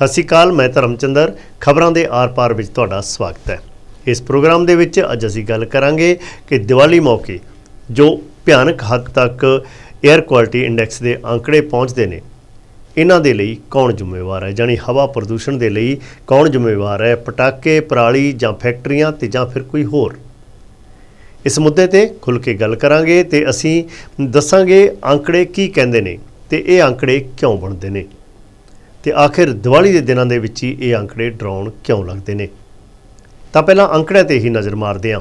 ਸਤਿ ਸ਼੍ਰੀ ਅਕਾਲ, ਮੈਂ ਧਰਮਚੰਦਰ। ਖਬਰਾਂ ਦੇ ਆਰ-ਪਾਰ ਵਿੱਚ ਤੁਹਾਡਾ ਸਵਾਗਤ ਹੈ। ਇਸ ਪ੍ਰੋਗਰਾਮ ਦੇ ਵਿੱਚ ਅੱਜ ਅਸੀਂ ਗੱਲ ਕਰਾਂਗੇ ਕਿ ਦੀਵਾਲੀ ਮੌਕੇ ਜੋ ਭਿਆਨਕ ਹੱਦ ਤੱਕ 에ਅਰ ਕੁਆਲਿਟੀ ਇੰਡੈਕਸ ਦੇ ਅੰਕੜੇ ਪਹੁੰਚਦੇ ਨੇ, ਇਹਨਾਂ ਦੇ ਲਈ ਕੌਣ ਜ਼ਿੰਮੇਵਾਰ ਹੈ? ਯਾਨੀ ਹਵਾ ਪ੍ਰਦੂਸ਼ਣ ਦੇ ਲਈ ਕੌਣ ਜ਼ਿੰਮੇਵਾਰ ਹੈ? ਪਟਾਕੇ, ਪਰਾਲੀ ਜਾਂ ਫੈਕਟਰੀਆਂ ਤੇ ਜਾਂ ਫਿਰ ਕੋਈ ਹੋਰ? ਇਸ ਮੁੱਦੇ ਤੇ ਖੁੱਲ ਕੇ ਗੱਲ ਕਰਾਂਗੇ ਤੇ ਅਸੀਂ ਦੱਸਾਂਗੇ ਅੰਕੜੇ ਕੀ ਕਹਿੰਦੇ ਨੇ ਤੇ ਇਹ ਅੰਕੜੇ ਕਿਉਂ ਬਣਦੇ ਨੇ। ਤੇ ਆਖਿਰ ਦੀਵਾਲੀ ਦੇ ਦਿਨਾਂ ਦੇ ਵਿੱਚ ਹੀ ਇਹ ਅੰਕੜੇ ਡਰਾਉਣ ਕਿਉਂ ਲੱਗਦੇ ਨੇ? ਤਾਂ ਪਹਿਲਾਂ ਅੰਕੜਿਆਂ ਤੇ ਹੀ ਨਜ਼ਰ ਮਾਰਦੇ ਹਾਂ।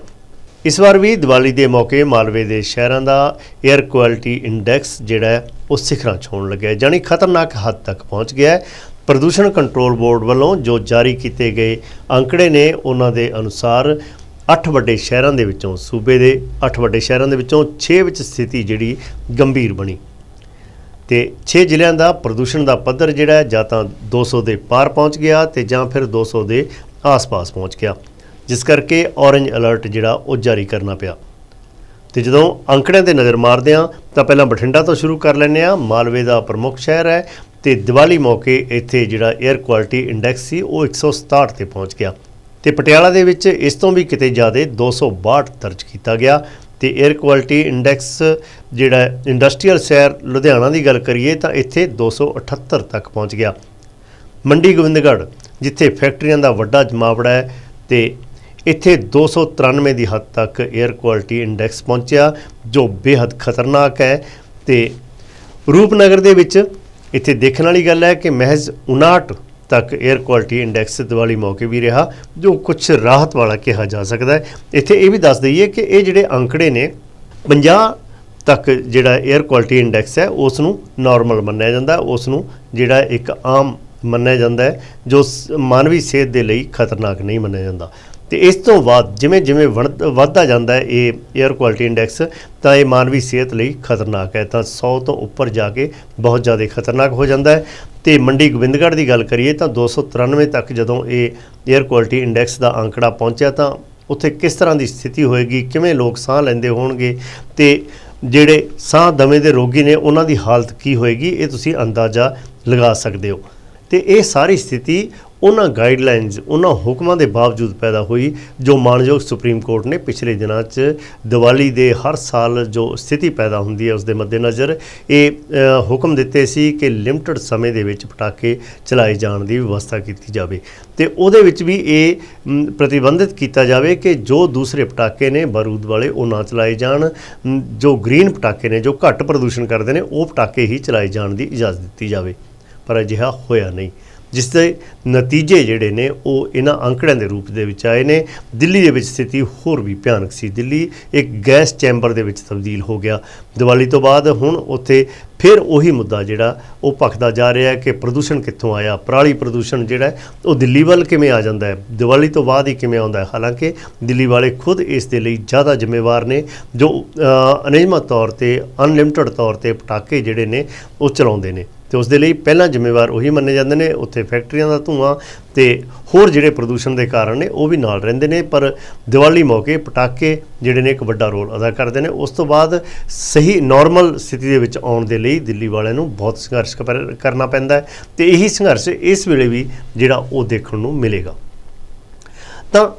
ਇਸ ਵਾਰ ਵੀ ਦੀਵਾਲੀ ਦੇ ਮੌਕੇ ਮਾਲਵੇ ਦੇ ਸ਼ਹਿਰਾਂ ਦਾ 에ਅਰ ਕੁਆਲਿਟੀ ਇੰਡੈਕਸ ਜਿਹੜਾ ਉਹ ਸਿਖਰਾਂ ਛੋਣ ਲੱਗਿਆ ਹੈ ਜਾਨੀ ਖਤਰਨਾਕ ਹੱਦ ਤੱਕ ਪਹੁੰਚ ਗਿਆ ਹੈ। ਪ੍ਰਦੂਸ਼ਣ ਕੰਟਰੋਲ ਬੋਰਡ ਵੱਲੋਂ ਜੋ ਜਾਰੀ ਕੀਤੇ ਗਏ ਅੰਕੜੇ ਨੇ, ਉਹਨਾਂ ਦੇ ਅਨੁਸਾਰ 8 ਵੱਡੇ ਸ਼ਹਿਰਾਂ ਦੇ ਵਿੱਚੋਂ ਸੂਬੇ ਦੇ 8 ਵੱਡੇ ਸ਼ਹਿਰਾਂ ਦੇ ਵਿੱਚੋਂ 6 ਵਿੱਚ ਸਥਿਤੀ ਜਿਹੜੀ ਗੰਭੀਰ ਬਣੀ। ਤੇ 6 ਜ਼ਿਲ੍ਹਿਆਂ ਦਾ ਪ੍ਰਦੂਸ਼ਣ ਦਾ ਪੱਧਰ ਜਿਹੜਾ ਜਾਂ ਤਾਂ 200 ਦੇ ਪਾਰ ਪਹੁੰਚ ਗਿਆ ਤੇ ਜਾਂ ਫਿਰ 200 ਦੇ ਆਸ-ਪਾਸ ਪਹੁੰਚ ਗਿਆ। ਜਿਸ ਕਰਕੇ ਔਰੇਂਜ ਅਲਰਟ ਜਿਹੜਾ ਉਹ ਜਾਰੀ ਕਰਨਾ ਪਿਆ। ਤੇ ਜਦੋਂ ਅੰਕੜਿਆਂ ਤੇ ਨਜ਼ਰ ਮਾਰਦੇ ਹਾਂ, ਤਾਂ ਪਹਿਲਾਂ ਬਠਿੰਡਾ ਤੋਂ ਸ਼ੁਰੂ ਕਰ ਲੈਂਦੇ ਹਾਂ। ਮਾਲਵੇ ਦਾ ਪ੍ਰਮੁੱਖ ਸ਼ਹਿਰ ਹੈ ਤੇ ਦੀਵਾਲੀ ਮੌਕੇ ਇੱਥੇ ਜਿਹੜਾ 에ਅਰ ਕੁਆਲਿਟੀ ਇੰਡੈਕਸ ਸੀ, ਉਹ 167 ਤੇ ਪਹੁੰਚ ਗਿਆ। ਤੇ ਪਟਿਆਲਾ ਦੇ ਵਿੱਚ ਇਸ ਤੋਂ ਵੀ ਕਿਤੇ ਜ਼ਿਆਦਾ 262 ਦਰਜ ਕੀਤਾ ਗਿਆ। ਤੇ 에ਅਰ ਕੁਆਲਿਟੀ ਇੰਡੈਕਸ ਜਿਹੜਾ ਇੰਡਸਟਰੀਅਲ ਸ਼ਹਿਰ ਲੁਧਿਆਣਾ ਦੀ ਗੱਲ ਕਰੀਏ ਤਾਂ ਇੱਥੇ 278 ਤੱਕ ਪਹੁੰਚ ਗਿਆ। ਮੰਡੀ ਗੋਬਿੰਦਗੜ੍ਹ, ਜਿੱਥੇ ਫੈਕਟਰੀਆਂ ਦਾ ਵੱਡਾ ਜਮਾਵੜਾ ਹੈ ਤੇ ਇੱਥੇ 293 ਦੀ ਹੱਦ ਤੱਕ 에ਅਰ ਕੁਆਲਿਟੀ ਇੰਡੈਕਸ ਪਹੁੰਚਿਆ, ਜੋ ਬੇਹੱਦ ਖਤਰਨਾਕ ਹੈ ਤੇ ਰੂਪਨਗਰ ਦੇ ਵਿੱਚ ਇੱਥੇ ਦੇਖਣ ਵਾਲੀ ਗੱਲ ਹੈ ਕਿ ਮਹਿਜ਼ 59 ਤੱਕ 에ਅਰ ਕੁਆਲਿਟੀ ਇੰਡੈਕਸ ਦੀਵਾਲੀ ਮੌਕੇ ਵੀ ਰਿਹਾ, ਜੋ ਕੁਝ ਰਾਹਤ ਵਾਲਾ ਕਿਹਾ ਜਾ ਸਕਦਾ ਹੈ। ਇੱਥੇ ਇਹ ਵੀ ਦੱਸ ਦਈਏ ਕਿ ਇਹ ਜਿਹੜੇ ਅੰਕੜੇ ਨੇ 50 ਤੱਕ ਜਿਹੜਾ 에ਅਰ ਕੁਆਲਿਟੀ ਇੰਡੈਕਸ ਹੈ ਉਸ ਨੂੰ ਨਾਰਮਲ ਮੰਨਿਆ ਜਾਂਦਾ ਉਸ ਨੂੰ ਜਿਹੜਾ ਇੱਕ ਆਮ ਮੰਨਿਆ ਜਾਂਦਾ ਹੈ, ਜੋ ਮਾਨਵੀ ਸਿਹਤ ਦੇ ਲਈ ਖਤਰਨਾਕ ਨਹੀਂ ਮੰਨਿਆ ਜਾਂਦਾ। ਤੇ ਇਸ ਤੋਂ ਬਾਅਦ ਜਿਵੇਂ ਜਿਵੇਂ ਵਧ- ਵੱਧਦਾ ਜਾਂਦਾ ਹੈ, ਇਹ 에ਅਰ ਕੁਆਲਿਟੀ ਇੰਡੈਕਸ ਤਾਂ ਇਹ ਮਾਨਵੀ ਸਿਹਤ ਲਈ ਖਤਰਨਾਕ ਹੈ। ਤਾਂ 100 ਤੋਂ ਉੱਪਰ ਜਾ ਕੇ ਬਹੁਤ ਜ਼ਿਆਦਾ ਖਤਰਨਾਕ ਹੋ ਜਾਂਦਾ ਹੈ। ਤੇ ਮੰਡੀ ਗੋਬਿੰਦਗੜ੍ਹ ਦੀ ਗੱਲ ਕਰੀਏ ਤਾਂ 293 ਤੱਕ ਜਦੋਂ ਇਹ 에ਅਰ ਕੁਆਲਿਟੀ ਇੰਡੈਕਸ ਦਾ ਅੰਕੜਾ ਪਹੁੰਚਿਆ ਤਾਂ ਉੱਥੇ ਕਿਸ ਤਰ੍ਹਾਂ ਦੀ ਸਥਿਤੀ ਹੋਏਗੀ, ਕਿਵੇਂ ਲੋਕ ਸਾਹ ਲੈਂਦੇ ਹੋਣਗੇ ਤੇ ਜਿਹੜੇ ਸਾਹ ਦਮੇ ਦੇ ਰੋਗੀ ਨੇ ਉਹਨਾਂ ਦੀ ਹਾਲਤ ਕੀ ਹੋਏਗੀ, ਇਹ ਤੁਸੀਂ ਅੰਦਾਜ਼ਾ ਲਗਾ ਸਕਦੇ ਹੋ। ਤੇ ਇਹ ਸਾਰੀ ਸਥਿਤੀ ਉਹਨਾਂ ਗਾਈਡਲਾਈਨਸ ਉਹਨਾਂ ਹੁਕਮਾਂ ਦੇ ਬਾਵਜੂਦ ਪੈਦਾ ਹੋਈ, ਜੋ ਮਾਨਯੋਗ ਸੁਪਰੀਮ ਕੋਰਟ ਨੇ ਪਿਛਲੇ ਦਿਨਾਂ 'ਚ ਦੀਵਾਲੀ ਦੇ ਹਰ ਸਾਲ ਜੋ ਸਥਿਤੀ ਪੈਦਾ ਹੁੰਦੀ ਹੈ ਉਸ ਦੇ ਮੱਦੇਨਜ਼ਰ ਇਹ ਹੁਕਮ ਦਿੱਤੇ ਸੀ ਕਿ ਲਿਮਟਿਡ ਸਮੇਂ ਦੇ ਵਿੱਚ ਪਟਾਕੇ ਚਲਾਏ ਜਾਣ ਦੀ ਵਿਵਸਥਾ ਕੀਤੀ ਜਾਵੇ। ਤੇ ਉਹਦੇ ਵਿੱਚ ਵੀ ਇਹ ਪ੍ਰਤੀਬੰਧਿਤ ਕੀਤਾ ਜਾਵੇ ਕਿ ਜੋ ਦੂਸਰੇ ਪਟਾਕੇ ਨੇ, ਬਾਰੂਦ ਵਾਲੇ, ਉਹ ਨਾ ਚਲਾਏ ਜਾਣ। ਜੋ ਗ੍ਰੀਨ ਪਟਾਕੇ ਨੇ, ਜੋ ਘੱਟ ਪ੍ਰਦੂਸ਼ਣ ਕਰਦੇ ਨੇ, ਉਹ ਪਟਾਕੇ ਹੀ ਚਲਾਏ ਜਾਣ ਦੀ ਇਜਾਜ਼ਤ ਦਿੱਤੀ ਜਾਵੇ। ਪਰ ਅਜਿਹਾ ਹੋਇਆ ਨਹੀਂ। ਜਿਸ ਦੇ ਨਤੀਜੇ ਜਿਹੜੇ ਨੇ ਉਹ ਇਹਨਾਂ ਅੰਕੜਿਆਂ ਦੇ ਰੂਪ ਦੇ ਵਿੱਚ ਆਏ ਨੇ। ਦਿੱਲੀ ਦੇ ਵਿੱਚ ਸਥਿਤੀ ਹੋਰ ਵੀ ਭਿਆਨਕ ਸੀ। ਦਿੱਲੀ ਇੱਕ ਗੈਸ ਚੈਂਬਰ ਦੇ ਵਿੱਚ ਤਬਦੀਲ ਹੋ ਗਿਆ। ਦੀਵਾਲੀ ਤੋਂ ਬਾਅਦ ਹੁਣ ਉੱਥੇ ਫਿਰ ਉਹੀ ਮੁੱਦਾ ਜਿਹੜਾ ਉਹ ਭਖਦਾ ਜਾ ਰਿਹਾ ਹੈ ਕਿ ਪ੍ਰਦੂਸ਼ਣ ਕਿੱਥੋਂ ਆਇਆ। ਪਰਾਲੀ ਪ੍ਰਦੂਸ਼ਣ ਜਿਹੜਾ ਉਹ ਦਿੱਲੀ ਵੱਲ ਕਿਵੇਂ ਆ ਜਾਂਦਾ ਹੈ? ਦੀਵਾਲੀ ਤੋਂ ਬਾਅਦ ਹੀ ਕਿਵੇਂ ਆਉਂਦਾ ਹੈ? ਹਾਲਾਂਕਿ ਦਿੱਲੀ ਵਾਲੇ ਖੁਦ ਇਸ ਦੇ ਲਈ ਜ਼ਿਆਦਾ ਜ਼ਿੰਮੇਵਾਰ ਨੇ ਜੋ ਅ, ਤੌਰ ਤੇ ਅਨਲਿਮਟਿਡ ਤੌਰ ਤੇ ਪਟਾਕੇ ਜਿਹੜੇ ਨੇ ਉਹ ਚਲਾਉਂਦੇ ਨੇ। ਤੇ ਉਸ ਦੇ ਲਈ ਪਹਿਲਾਂ ਜ਼ਿੰਮੇਵਾਰ ਉਹੀ ਮੰਨੇ ਜਾਂਦੇ ਨੇ, ਉੱਥੇ ਫੈਕਟਰੀਆਂ ਦਾ ਧੂਆਂ ਤੇ ਹੋਰ ਜਿਹੜੇ ਪ੍ਰਦੂਸ਼ਣ ਦੇ ਕਾਰਨ ਨੇ, ਉਹ ਵੀ ਨਾਲ ਰਹਿੰਦੇ ਨੇ, ਪਰ ਦੀਵਾਲੀ ਮੌਕੇ ਪਟਾਕੇ ਜਿਹੜੇ ਨੇ ਇੱਕ ਵੱਡਾ ਰੋਲ ਅਦਾ ਕਰਦੇ ਨੇ। ਉਸ ਤੋਂ ਬਾਅਦ ਸਹੀ ਨਾਰਮਲ ਸਥਿਤੀ ਦੇ ਵਿੱਚ ਆਉਣ ਦੇ ਲਈ ਦਿੱਲੀ ਵਾਲਿਆਂ ਨੂੰ ਬਹੁਤ ਸੰਘਰਸ਼ ਕਰ- ਕਰਨਾ ਪੈਂਦਾ ਹੈ ਤੇ ਇਹੀ ਸੰਘਰਸ਼ ਇਸ ਵੇਲੇ ਵੀ ਜਿਹੜਾ ਉਹ ਦੇਖਣ ਨੂੰ ਮਿਲੇਗਾ। ਤਾਂ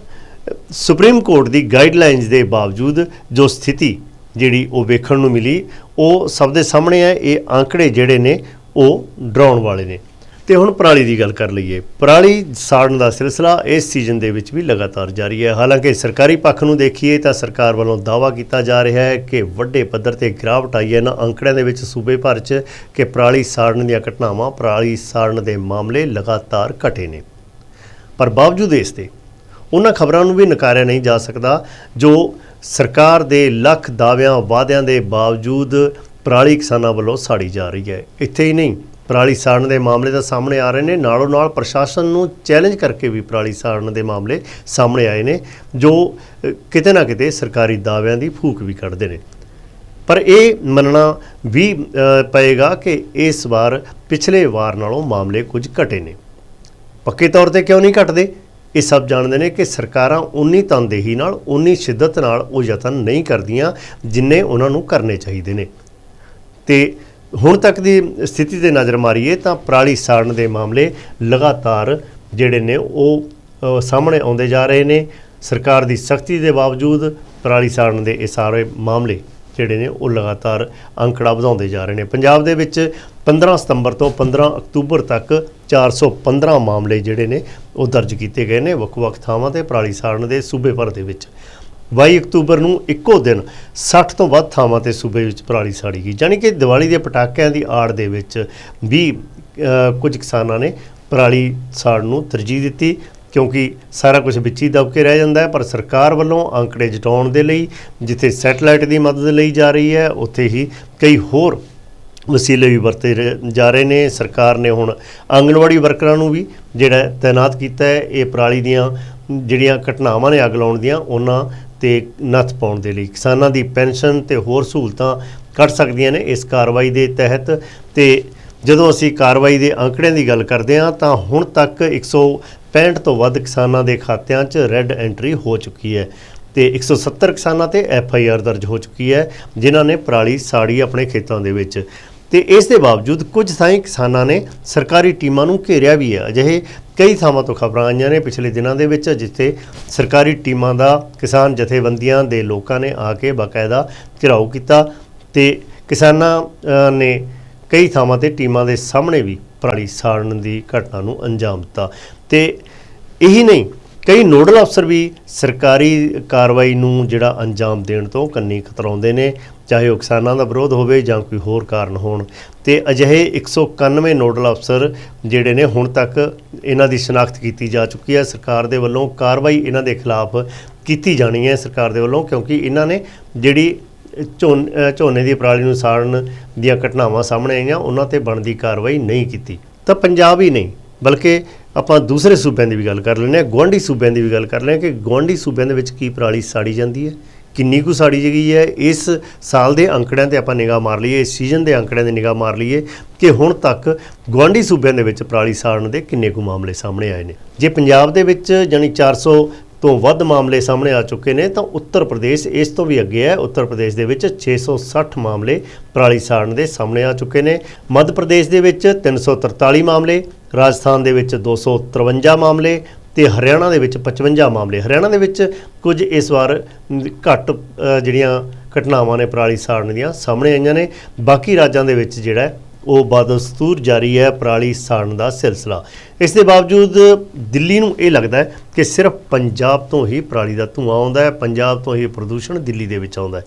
ਸੁਪਰੀਮ ਕੋਰਟ ਦੀ ਗਾਈਡਲਾਈਨਸ ਦੇ ਬਾਵਜੂਦ ਜੋ ਸਥਿਤੀ ਜਿਹੜੀ ਉਹ ਵੇਖਣ ਨੂੰ ਮਿਲੀ, ਉਹ ਸਭ ਦੇ ਸਾਹਮਣੇ ਹੈ। ਇਹ ਆંકੜੇ ਜਿਹੜੇ ਨੇ ਉਹ ਡਰਾਉਣ ਵਾਲੇ ਨੇ। ਤੇ ਹੁਣ ਪਰਾਲੀ ਦੀ ਗੱਲ ਕਰ ਲਈਏ। ਪਰਾਲੀ ਸਾੜਨ ਦਾ ਸਿਲਸਿਲਾ ਇਸ ਸੀਜ਼ਨ ਦੇ ਵਿੱਚ ਵੀ ਲਗਾਤਾਰ ਜਾਰੀ ਹੈ। ਹਾਲਾਂਕਿ ਸਰਕਾਰੀ ਪੱਖ ਨੂੰ ਦੇਖੀਏ ਤਾਂ ਸਰਕਾਰ ਵੱਲੋਂ ਦਾਅਵਾ ਕੀਤਾ ਜਾ ਰਿਹਾ ਹੈ ਕਿ ਵੱਡੇ ਪੱਧਰ ਤੇ ਗਿਰਾਵਟ ਆਈ ਹੈ। ਇਹਨਾਂ ਅੰਕੜਿਆਂ ਦੇ ਵਿੱਚ ਸੂਬੇ ਭਰ 'ਚ ਕਿ ਪਰਾਲੀ ਸਾੜਨ ਦੀਆਂ ਘਟਨਾਵਾਂ, ਪਰਾਲੀ ਸਾੜਨ ਦੇ ਮਾਮਲੇ ਲਗਾਤਾਰ ਘਟੇ ਨੇ। ਪਰ ਬਾਵਜੂਦ ਇਸ ਦੇ ਉਹਨਾਂ ਖਬਰਾਂ ਨੂੰ ਵੀ ਨਕਾਰਿਆ ਨਹੀਂ ਜਾ ਸਕਦਾ, ਜੋ ਸਰਕਾਰ ਦੇ ਲੱਖ ਦਾਅਵਿਆਂ, ਵਾਅਦਿਆਂ ਦੇ ਬਾਵਜੂਦ ਪਰਾਲੀ ਕਿਸਾਨਾਂ ਵੱਲੋਂ ਸਾੜੀ ਜਾ ਰਹੀ ਹੈ। ਇੱਥੇ ਹੀ ਨਹੀਂ, ਪਰਾਲੀ ਸਾੜਨ ਦੇ ਮਾਮਲੇ ਤਾਂ ਸਾਹਮਣੇ ਆ ਰਹੇ ਨੇ। ਨਾਲੋਂ ਨਾਲ ਪ੍ਰਸ਼ਾਸਨ ਨੂੰ ਚੈਲੰਜ ਕਰਕੇ ਵੀ ਪਰਾਲੀ ਸਾੜਨ ਦੇ ਮਾਮਲੇ ਸਾਹਮਣੇ ਆਏ ਨੇ, ਜੋ ਕਿਤੇ ਨਾ ਕਿਤੇ ਸਰਕਾਰੀ ਦਾਅਵਿਆਂ ਦੀ ਫੂਕ ਵੀ ਕੱਢਦੇ ਨੇ। ਪਰ ਇਹ ਮੰਨਣਾ ਵੀ ਪਏਗਾ ਕਿ ਇਸ ਵਾਰ, ਪਿਛਲੇ ਵਾਰ ਨਾਲੋਂ ਮਾਮਲੇ ਕੁਝ ਘਟੇ ਨੇ। ਪੱਕੇ ਤੌਰ ਤੇ ਕਿਉਂ ਨਹੀਂ ਘਟਦੇ? ਇਹ ਸਭ ਜਾਣਦੇ ਨੇ ਕਿ ਸਰਕਾਰਾਂ ਉਨੀ ਤਨਦੇਹੀ ਨਾਲ, ਉਨੀ ਸ਼ਿੱਦਤ ਨਾਲ ਉਹ ਯਤਨ ਨਹੀਂ ਕਰਦੀਆਂ ਜਿੰਨੇ ਉਹਨਾਂ ਨੂੰ ਕਰਨੇ ਚਾਹੀਦੇ ਨੇ। ਤੇ ਹੁਣ ਤੱਕ ਦੀ ਸਥਿਤੀ ਤੇ ਨਜ਼ਰ ਮਾਰੀਏ ਤਾਂ ਪਰਾਲੀ ਸਾੜਨ ਦੇ ਮਾਮਲੇ ਲਗਾਤਾਰ ਜਿਹੜੇ ਨੇ ਉਹ ਸਾਹਮਣੇ ਆਉਂਦੇ ਜਾ ਰਹੇ ਨੇ। ਸਰਕਾਰ ਦੀ ਸਖਤੀ ਦੇ ਬਾਵਜੂਦ ਪਰਾਲੀ ਸਾੜਨ ਦੇ ਇਹ ਸਾਰੇ ਮਾਮਲੇ ਜਿਹੜੇ ਨੇ ਉਹ ਲਗਾਤਾਰ ਅੰਕੜਾ ਵਧਾਉਂਦੇ ਜਾ ਰਹੇ ਨੇ। ਪੰਜਾਬ ਦੇ ਵਿੱਚ 15 ਸਤੰਬਰ ਤੋਂ 15 ਅਕਤੂਬਰ ਤੱਕ 415 ਮਾਮਲੇ ਜਿਹੜੇ ਨੇ ਉਹ ਦਰਜ ਕੀਤੇ ਗਏ ਨੇ। ਵੱਖ-ਵੱਖ ਥਾਵਾਂ ਤੇ ਪਰਾਲੀ ਸਾੜਨ ਦੇ ਸੂਬੇ ਭਰ ਦੇ ਵਿੱਚ 22 ਅਕਤੂਬਰ ਨੂੰ ਇੱਕੋ ਦਿਨ 60 ਤੋਂ ਵੱਧ ਥਾਵਾਂ ਤੇ ਸੂਬੇ ਵਿੱਚ ਪਰਾਲੀ ਸਾੜੀ ਗਈ। ਯਾਨੀ ਕਿ ਦੀਵਾਲੀ ਦੇ ਪਟਾਕਿਆਂ ਦੀ ਆੜ ਦੇ ਵਿੱਚ ਵੀ ਕੁਝ ਕਿਸਾਨਾਂ ਨੇ ਪਰਾਲੀ ਸਾੜਨ ਨੂੰ ਤਰਜੀਹ ਦਿੱਤੀ ਕਿਉਂਕਿ ਸਾਰਾ ਕੁਝ ਵਿੱਚ ਹੀ ਦਬ ਕੇ ਰਹਿ ਜਾਂਦਾ ਹੈ, ਪਰ ਸਰਕਾਰ ਵੱਲੋਂ ਅੰਕੜੇ ਜਟਾਉਣ ਦੇ ਲਈ, ਜਿੱਥੇ ਸੈਟਲਾਈਟ ਦੀ ਮਦਦ ਲਈ ਜਾ ਰਹੀ ਹੈ, ਉੱਥੇ ਹੀ ਕਈ ਹੋਰ ਵਸੀਲੇ ਵੀ ਵਰਤੇ ਜਾ ਰਹੇ ਨੇ। ਸਰਕਾਰ ਨੇ ਹੁਣ ਆਂਗਣਵਾੜੀ ਵਰਕਰਾਂ ਨੂੰ ਵੀ ਜਿਹੜਾ ਤਾਇਨਾਤ ਕੀਤਾ ਹੈ, ਇਹ ਪਰਾਲੀ ਦੀਆਂ ਜਿਹੜੀਆਂ ਘਟਨਾਵਾਂ ਨੇ ਅੱਗ ਲਾਉਣ ਦੀਆਂ, ਉਹਨਾਂ ਤੇ ਨੱਥ ਪਾਉਣ ਦੇ ਲਈ। ਕਿਸਾਨਾਂ ਦੀ ਪੈਨਸ਼ਨ ਤੇ ਹੋਰ ਸਹੂਲਤਾਂ ਕੱਢ ਸਕਦੀਆਂ ਨੇ ਇਸ ਕਾਰਵਾਈ ਦੇ ਤਹਿਤ। ਤੇ ਜਦੋਂ ਅਸੀਂ ਕਾਰਵਾਈ ਦੇ ਅੰਕੜਿਆਂ ਦੀ ਗੱਲ ਕਰਦੇ ਹਾਂ, ਤਾਂ ਹੁਣ ਤੱਕ 165 ਤੋਂ ਵੱਧ ਕਿਸਾਨਾਂ ਦੇ ਖਾਤਿਆਂ 'ਚ ਰੈੱਡ ਐਂਟਰੀ ਹੋ ਚੁੱਕੀ ਹੈ ਤੇ 170 ਕਿਸਾਨਾਂ ਤੇ ਐਫ ਆਈ ਆਰ ਦਰਜ ਹੋ ਚੁੱਕੀ ਹੈ, ਜਿਨ੍ਹਾਂ ਨੇ ਪਰਾਲੀ ਸਾੜੀ ਆਪਣੇ ਖੇਤਾਂ ਦੇ ਵਿੱਚ। ਤੇ ਇਸ ਦੇ ਬਾਵਜੂਦ ਕੁਝ ਥਾਈਂ ਕਿਸਾਨਾਂ ਨੇ ਸਰਕਾਰੀ ਟੀਮਾਂ ਨੂੰ ਘੇਰਿਆ ਵੀ ਹੈ। ਅਜਿਹੇ ਕਈ ਥਾਵਾਂ ਤੋਂ ਖਬਰਾਂ ਆਈਆਂ ਨੇ ਪਿਛਲੇ ਦਿਨਾਂ ਦੇ ਵਿੱਚ, ਜਿੱਥੇ ਸਰਕਾਰੀ ਟੀਮਾਂ ਦਾ ਕਿਸਾਨ ਜਥੇਬੰਦੀਆਂ ਦੇ ਲੋਕਾਂ ਨੇ ਆ ਕੇ ਬਾਕਾਇਦਾ ਘਿਰਾਓ ਕੀਤਾ ਤੇ ਕਿਸਾਨਾਂ ਨੇ ਕਈ ਥਾਵਾਂ ਤੇ ਟੀਮਾਂ ਦੇ ਸਾਹਮਣੇ ਵੀ ਪਰਾਲੀ ਸਾੜਨ ਦੀ ਘਟਨਾ ਨੂੰ ਅੰਜਾਮ ਦਿੱਤਾ। ਤੇ ਇਹੀ ਨਹੀਂ, ਕਈ ਨੋਡਲ ਅਫਸਰ ਵੀ ਸਰਕਾਰੀ ਕਾਰਵਾਈ ਨੂੰ ਜਿਹੜਾ ਅੰਜਾਮ ਦੇਣ ਤੋਂ ਕੰਨੀ ਖਤਰਾਉਂਦੇ ਨੇ। ਚਾਹੇ ਉਹ ਕਿਸਾਨਾਂ ਦਾ ਵਿਰੋਧ ਹੋਵੇ ਜਾਂ ਕੋਈ ਹੋਰ ਕਾਰਨ ਹੋਣ। ਤੇ ਅਜਿਹੇ 191 ਨੋਡਲ ਅਫਸਰ ਜਿਹੜੇ ਨੇ ਹੁਣ ਤੱਕ ਇਹਨਾਂ ਦੀ ਸ਼ਨਾਖਤ ਕੀਤੀ ਜਾ ਚੁੱਕੀ ਹੈ। ਸਰਕਾਰ ਦੇ ਵੱਲੋਂ ਕਾਰਵਾਈ ਇਹਨਾਂ ਦੇ ਖਿਲਾਫ ਕੀਤੀ ਜਾਣੀ ਹੈ ਸਰਕਾਰ ਦੇ ਵੱਲੋਂ, ਕਿਉਂਕਿ ਇਹਨਾਂ ਨੇ ਜਿਹੜੀ ਝੋਨ- ਝੋਨੇ ਦੀ ਪਰਾਲੀ ਨੂੰ ਸਾੜਨ ਦੀਆਂ ਘਟਨਾਵਾਂ ਸਾਹਮਣੇ ਆਈਆਂ, ਉਹਨਾਂ ਤੇ ਬਣਦੀ ਕਾਰਵਾਈ ਨਹੀਂ ਕੀਤੀ। ਤਾਂ ਪੰਜਾਬ ਹੀ ਨਹੀਂ, ਬਲਕਿ ਆਪਾਂ ਦੂਸਰੇ ਸੂਬਿਆਂ ਦੀ ਵੀ ਗੱਲ ਕਰ ਲੈਂਦੇ ਹਾਂ, ਗੁਆਂਢੀ ਸੂਬਿਆਂ ਦੀ ਵੀ ਗੱਲ ਕਰ ਲੈਂਦੇ ਹਾਂ ਕਿ ਗੁਆਂਢੀ ਸੂਬਿਆਂ ਦੇ ਵਿੱਚ ਕੀ ਪਰਾਲੀ ਸਾੜੀ ਜਾਂਦੀ ਹੈ। ਕਿੰਨੀ ਕੁ ਸਾੜੀ ਗਈ ਹੈ, ਇਸ ਸਾਲ ਦੇ ਅੰਕੜਿਆਂ ਤੇ ਆਪਾਂ ਨਿਗਾਹ ਮਾਰ ਲਈਏ, ਇਸ ਸੀਜ਼ਨ ਦੇ ਅੰਕੜਿਆਂ ਤੇ ਨਿਗਾਹ ਮਾਰ ਲਈਏ ਕਿ ਹੁਣ ਤੱਕ ਗੁਆਂਢੀ ਸੂਬਿਆਂ ਦੇ ਵਿੱਚ ਪਰਾਲੀ ਸਾੜਨ ਦੇ ਕਿੰਨੇ ਕੁ ਮਾਮਲੇ ਸਾਹਮਣੇ ਆਏ ਨੇ। ਜੇ ਪੰਜਾਬ ਦੇ ਵਿੱਚ ਜਾਨੀ 400 ਤੋਂ ਵੱਧ ਮਾਮਲੇ ਸਾਹਮਣੇ ਆ ਚੁੱਕੇ ਨੇ, ਤਾਂ ਉੱਤਰ ਪ੍ਰਦੇਸ਼ ਇਸ ਤੋਂ ਵੀ ਅੱਗੇ ਹੈ। ਉੱਤਰ ਪ੍ਰਦੇਸ਼ ਦੇ ਵਿੱਚ 660 ਮਾਮਲੇ ਪਰਾਲੀ ਸਾੜਨ ਦੇ ਸਾਹਮਣੇ ਆ ਚੁੱਕੇ ਨੇ। ਮੱਧ ਪ੍ਰਦੇਸ਼ ਦੇ ਵਿੱਚ 343 ਮਾਮਲੇ, ਰਾਜਸਥਾਨ ਦੇ ਵਿੱਚ 253 ਮਾਮਲੇ ਤੇ ਹਰਿਆਣਾ ਦੇ ਵਿੱਚ 55 ਮਾਮਲੇ। ਹਰਿਆਣਾ ਦੇ ਵਿੱਚ ਕੁਝ ਇਸ ਵਾਰ ਘੱਟ ਜਿਹੜੀਆਂ ਘਟਨਾਵਾਂ ਨੇ ਪਰਾਲੀ ਸਾੜਨ ਦੀਆਂ ਸਾਹਮਣੇ ਆਈਆਂ ਨੇ। ਬਾਕੀ ਰਾਜਾਂ ਦੇ ਵਿੱਚ ਜਿਹੜਾ ਹੈ, ਉਹ ਬਦਸਤੂਰ ਜਾਰੀ ਹੈ ਪਰਾਲੀ ਸਾੜਨ ਦਾ ਸਿਲਸਿਲਾ। ਇਸ ਦੇ ਬਾਵਜੂਦ ਦਿੱਲੀ ਨੂੰ ਇਹ ਲੱਗਦਾ ਹੈ ਕਿ ਸਿਰਫ ਪੰਜਾਬ ਤੋਂ ਹੀ ਪਰਾਲੀ ਦਾ ਧੂੰਆਂ ਆਉਂਦਾ ਹੈ, ਪੰਜਾਬ ਤੋਂ ਹੀ ਪ੍ਰਦੂਸ਼ਣ ਦਿੱਲੀ ਦੇ ਵਿੱਚ ਆਉਂਦਾ ਹੈ।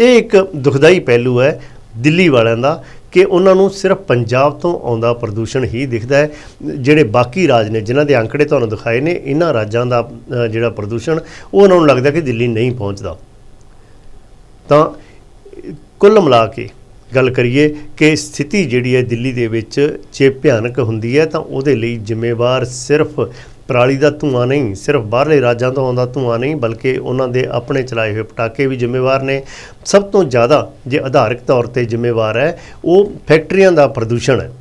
ਇਹ ਇੱਕ ਦੁਖਦਾਈ ਪਹਿਲੂ ਹੈ ਦਿੱਲੀ ਵਾਲਿਆਂ ਦਾ ਕਿ ਉਹਨਾਂ ਨੂੰ ਸਿਰਫ ਪੰਜਾਬ ਤੋਂ ਆਉਂਦਾ ਪ੍ਰਦੂਸ਼ਣ ਹੀ ਦਿਖਦਾ ਹੈ। ਜਿਹੜੇ ਬਾਕੀ ਰਾਜ ਨੇ, ਜਿਨ੍ਹਾਂ ਦੇ ਅੰਕੜੇ ਤੁਹਾਨੂੰ ਦਿਖਾਏ ਨੇ ਇਹਨਾਂ ਰਾਜਾਂ ਦਾ ਜਿਹੜਾ ਪ੍ਰਦੂਸ਼ਣ, ਉਹ ਉਹਨਾਂ ਨੂੰ ਲੱਗਦਾ ਕਿ ਦਿੱਲੀ ਨਹੀਂ ਪਹੁੰਚਦਾ। ਤਾਂ ਕੁੱਲ ਮਿਲਾ ਕੇ ਗੱਲ ਕਰੀਏ ਕਿ ਸਥਿਤੀ ਜਿਹੜੀ ਹੈ ਦਿੱਲੀ ਦੇ ਵਿੱਚ ਜੇ ਭਿਆਨਕ ਹੁੰਦੀ ਹੈ, ਤਾਂ ਉਹਦੇ ਲਈ ਜ਼ਿੰਮੇਵਾਰ ਸਿਰਫ ਪਰਾਲੀ ਦਾ ਧੂੰਆਂ ਨਹੀਂ, ਸਿਰਫ ਬਾਹਰਲੇ ਰਾਜਾਂ ਤੋਂ ਆਉਂਦਾ ਧੂੰਆਂ ਨਹੀਂ, ਬਲਕਿ ਉਹਨਾਂ ਦੇ ਆਪਣੇ ਚਲਾਏ ਹੋਏ ਪਟਾਕੇ ਵੀ ਜ਼ਿੰਮੇਵਾਰ ਨੇ। ਸਭ ਤੋਂ ਜ਼ਿਆਦਾ ਜੇ ਆਧਾਰਿਕ ਤੌਰ ਤੇ ਜ਼ਿੰਮੇਵਾਰ ਹੈ, ਉਹ ਫੈਕਟਰੀਆਂ ਦਾ ਪ੍ਰਦੂਸ਼ਣ ਹੈ।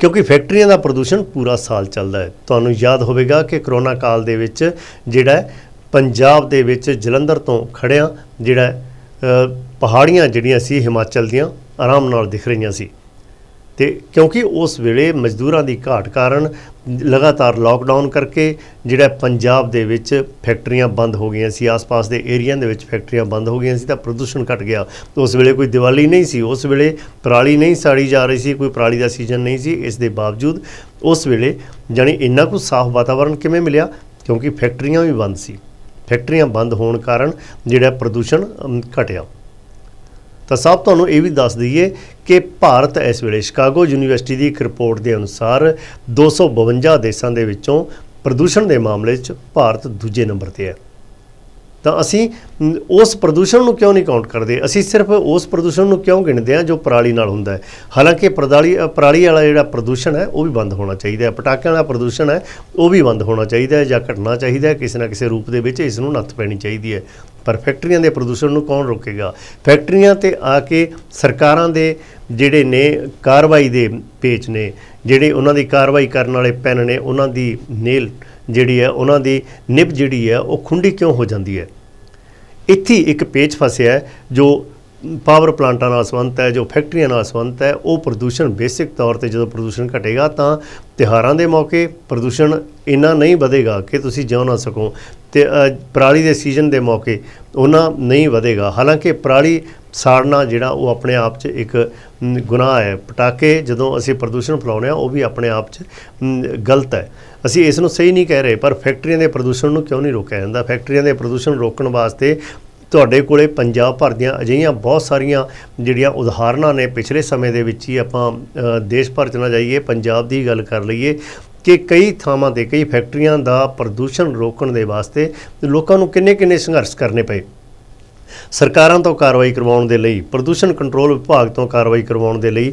ਕਿਉਂਕਿ ਫੈਕਟਰੀਆਂ ਦਾ ਪ੍ਰਦੂਸ਼ਣ ਪੂਰਾ ਸਾਲ ਚੱਲਦਾ ਹੈ। ਤੁਹਾਨੂੰ ਯਾਦ ਹੋਵੇਗਾ ਕਿ ਕਰੋਨਾ ਕਾਲ ਦੇ ਵਿੱਚ ਜਿਹੜਾ ਪੰਜਾਬ ਦੇ ਵਿੱਚ ਜਲੰਧਰ ਤੋਂ ਖੜਿਆਂ ਜਿਹੜਾ ਪਹਾੜੀਆਂ ਜਿਹੜੀਆਂ ਸੀ, ਹਿਮਾਚਲ ਦੀਆਂ, ਆਰਾਮ ਨਾਲ ਦਿਖ ਰਹੀਆਂ ਸੀ। ਤੇ ਕਿਉਂਕਿ ਉਸ ਵੇਲੇ ਮਜ਼ਦੂਰਾਂ ਦੀ ਘਾਟ ਕਾਰਨ ਲਗਾਤਾਰ ਲੋਕਡਾਊਨ ਕਰਕੇ ਜਿਹੜਾ ਪੰਜਾਬ ਦੇ ਵਿੱਚ ਫੈਕਟਰੀਆਂ ਬੰਦ ਹੋ ਗਈਆਂ ਸੀ, ਆਸ-ਪਾਸ ਦੇ ਏਰੀਆ ਦੇ ਵਿੱਚ ਫੈਕਟਰੀਆਂ ਬੰਦ ਹੋ ਗਈਆਂ ਸੀ ਤਾਂ ਪ੍ਰਦੂਸ਼ਣ ਘਟ ਗਿਆ। ਉਸ ਵੇਲੇ ਕੋਈ ਦੀਵਾਲੀ ਨਹੀਂ ਸੀ, ਉਸ ਵੇਲੇ ਪਰਾਲੀ ਨਹੀਂ ਸਾੜੀ ਜਾ ਰਹੀ ਸੀ, ਕੋਈ ਪਰਾਲੀ ਦਾ ਸੀਜ਼ਨ ਨਹੀਂ ਸੀ। ਇਸ ਦੇ ਬਾਵਜੂਦ ਉਸ ਵੇਲੇ ਜਾਣੀ ਇੰਨਾ ਕੁ ਸਾਫ਼ ਵਾਤਾਵਰਣ ਕਿਵੇਂ ਮਿਲਿਆ? ਕਿਉਂਕਿ ਫੈਕਟਰੀਆਂ ਵੀ ਬੰਦ ਸੀ। ਫੈਕਟਰੀਆਂ ਬੰਦ ਹੋਣ ਕਾਰਨ ਜਿਹੜਾ ਪ੍ਰਦੂਸ਼ਣ ਘਟਿਆ। ਤਾਂ ਸਭ ਤੁਹਾਨੂੰ ਇਹ ਵੀ ਦੱਸ ਦਈਏ ਕਿ ਭਾਰਤ ਇਸ ਵੇਲੇ ਸ਼ਿਕਾਗੋ ਯੂਨੀਵਰਸਿਟੀ ਦੀ ਇੱਕ ਰਿਪੋਰਟ ਦੇ ਅਨੁਸਾਰ 252 ਦੇਸ਼ਾਂ ਦੇ ਵਿੱਚੋਂ ਪ੍ਰਦੂਸ਼ਣ ਦੇ ਮਾਮਲੇ 'ਚ ਭਾਰਤ ਦੂਜੇ ਨੰਬਰ ਤੇ ਹੈ। ਤਾਂ ਅਸੀਂ ਉਸ ਪ੍ਰਦੂਸ਼ਣ ਨੂੰ ਕਿਉਂ ਨਹੀਂ ਕਾਊਂਟ ਕਰਦੇ? ਅਸੀਂ ਸਿਰਫ ਉਸ ਪ੍ਰਦੂਸ਼ਣ ਨੂੰ ਕਿਉਂ ਗਿਣਦੇ ਹਾਂ ਜੋ ਪਰਾਲੀ ਨਾਲ ਹੁੰਦਾ ਹੈ? ਹਾਲਾਂਕਿ ਪਰਾਲੀ ਪਰਾਲੀ ਵਾਲਾ ਜਿਹੜਾ ਪ੍ਰਦੂਸ਼ਣ ਹੈ, ਉਹ ਵੀ ਬੰਦ ਹੋਣਾ ਚਾਹੀਦਾ ਹੈ। ਪਟਾਕਿਆਂ ਵਾਲਾ ਪ੍ਰਦੂਸ਼ਣ ਹੈ, ਉਹ ਵੀ ਬੰਦ ਹੋਣਾ ਚਾਹੀਦਾ ਹੈ ਜਾਂ ਘਟਣਾ ਚਾਹੀਦਾ ਹੈ। ਕਿਸੇ ਨਾ ਕਿਸੇ ਰੂਪ ਦੇ ਵਿੱਚ ਇਸ ਨੂੰ ਨੱਥ ਪੈਣੀ ਚਾਹੀਦੀ ਹੈ। ਪਰ ਫੈਕਟਰੀਆਂ ਦੇ ਪ੍ਰਦੂਸ਼ਣ ਨੂੰ ਕੌਣ ਰੋਕੇਗਾ? ਫੈਕਟਰੀਆਂ ਤੇ ਆ ਕੇ ਸਰਕਾਰਾਂ ਦੇ ਜਿਹੜੇ ਨੇ ਕਾਰਵਾਈ ਦੇ ਪੇਚ ਨੇ, ਜਿਹੜੇ ਉਹਨਾਂ ਦੀ ਕਾਰਵਾਈ ਕਰਨ ਵਾਲੇ ਪੈਨ ਨੇ, ਉਹਨਾਂ ਦੀ ਨੇਲ ਜਿਹੜੀ ਹੈ, ਉਹਨਾਂ ਦੀ ਨਿਬ ਜਿਹੜੀ ਹੈ, ਉਹ ਖੁੰਡੀ ਕਿਉਂ ਹੋ ਜਾਂਦੀ ਹੈ? ਇੱਥੇ ਇੱਕ ਪੇਚ ਫਸਿਆ ਹੈ, ਜੋ ਪਾਵਰ ਪਲਾਂਟਾਂ ਨਾਲ ਸੰਬੰਧਿਤ ਹੈ, ਜੋ ਫੈਕਟਰੀਆਂ ਨਾਲ ਸੰਬੰਧਿਤ ਹੈ, ਉਹ ਪ੍ਰਦੂਸ਼ਣ ਬੇਸਿਕ ਤੌਰ ਤੇ ਜਦੋਂ ਪ੍ਰਦੂਸ਼ਣ ਘਟੇਗਾ ਤਾਂ ਤਿਉਹਾਰਾਂ ਦੇ ਮੌਕੇ ਪ੍ਰਦੂਸ਼ਣ ਇੰਨਾ ਨਹੀਂ ਵਧੇਗਾ ਕਿ ਤੁਸੀਂ ਜਿਉ ਨਾ ਸਕੋ। ਤੇ ਪਰਾਲੀ ਦੇ ਸੀਜ਼ਨ ਦੇ ਮੌਕੇ ਉਹਨਾਂ ਨਹੀਂ ਵਧੇਗਾ। ਹਾਲਾਂਕਿ ਪਰਾਲੀ ਸਾੜਨਾ ਜਿਹੜਾ ਉਹ ਆਪਣੇ ਆਪ 'ਚ ਇੱਕ ਮ, ਗੁਨਾਹ ਹੈ। ਪਟਾਕੇ ਜਦੋਂ ਅਸੀਂ ਪ੍ਰਦੂਸ਼ਣ ਫੈਲਾਉਂਦੇ ਆ ਉਹ ਵੀ ਆਪਣੇ ਆਪ 'ਚ ਗਲਤ ਹੈ। ਅਸੀਂ ਇਸ ਨੂੰ ਸਹੀ ਨਹੀਂ ਕਹਿ ਰਹੇ ਪਰ ਫੈਕਟਰੀਆਂ ਦੇ ਪ੍ਰਦੂਸ਼ਣ ਨੂੰ ਕਿਉਂ ਨਹੀਂ ਰੋਕਿਆ ਜਾਂਦਾ? ਫੈਕਟਰੀਆਂ ਦੇ ਪ੍ਰਦੂਸ਼ਣ ਰੋਕਣ ਵਾਸਤੇ ਤੁਹਾਡੇ ਕੋਲੇ ਪੰਜਾਬ ਭਰ ਦੀਆਂ ਅਜਿਹੀਆਂ ਬਹੁਤ ਸਾਰੀਆਂ ਜਿਹੜੀਆਂ ਉਦਾਹਰਨਾਂ ਨੇ ਪਿਛਲੇ ਸਮੇਂ ਦੇ ਵਿੱਚ ਹੀ ਆਪਾਂ ਦੇਸ਼ ਭਰ ਚ ਨਾ ਜਾਈਏ ਪੰਜਾਬ ਦੀ ਗੱਲ ਕਰ ਲਈਏ ਕਿ ਕਈ ਥਾਵਾਂ ਤੇ, ਕਈ ਫੈਕਟਰੀਆਂ ਦਾ ਪ੍ਰਦੂਸ਼ਣ ਰੋਕਣ ਦੇ ਵਾਸਤੇ ਲੋਕਾਂ ਨੂੰ ਕਿੰਨੇ ਕਿੰਨੇ ਸੰਘਰਸ਼ ਕਰਨੇ ਪਏ? ਸਰਕਾਰਾਂ ਤੋਂ ਕਾਰਵਾਈ ਕਰਵਾਉਣ ਦੇ ਲਈ, ਪ੍ਰਦੂਸ਼ਣ ਕੰਟਰੋਲ ਵਿਭਾਗ ਤੋਂ ਕਾਰਵਾਈ ਕਰਵਾਉਣ ਦੇ ਲਈ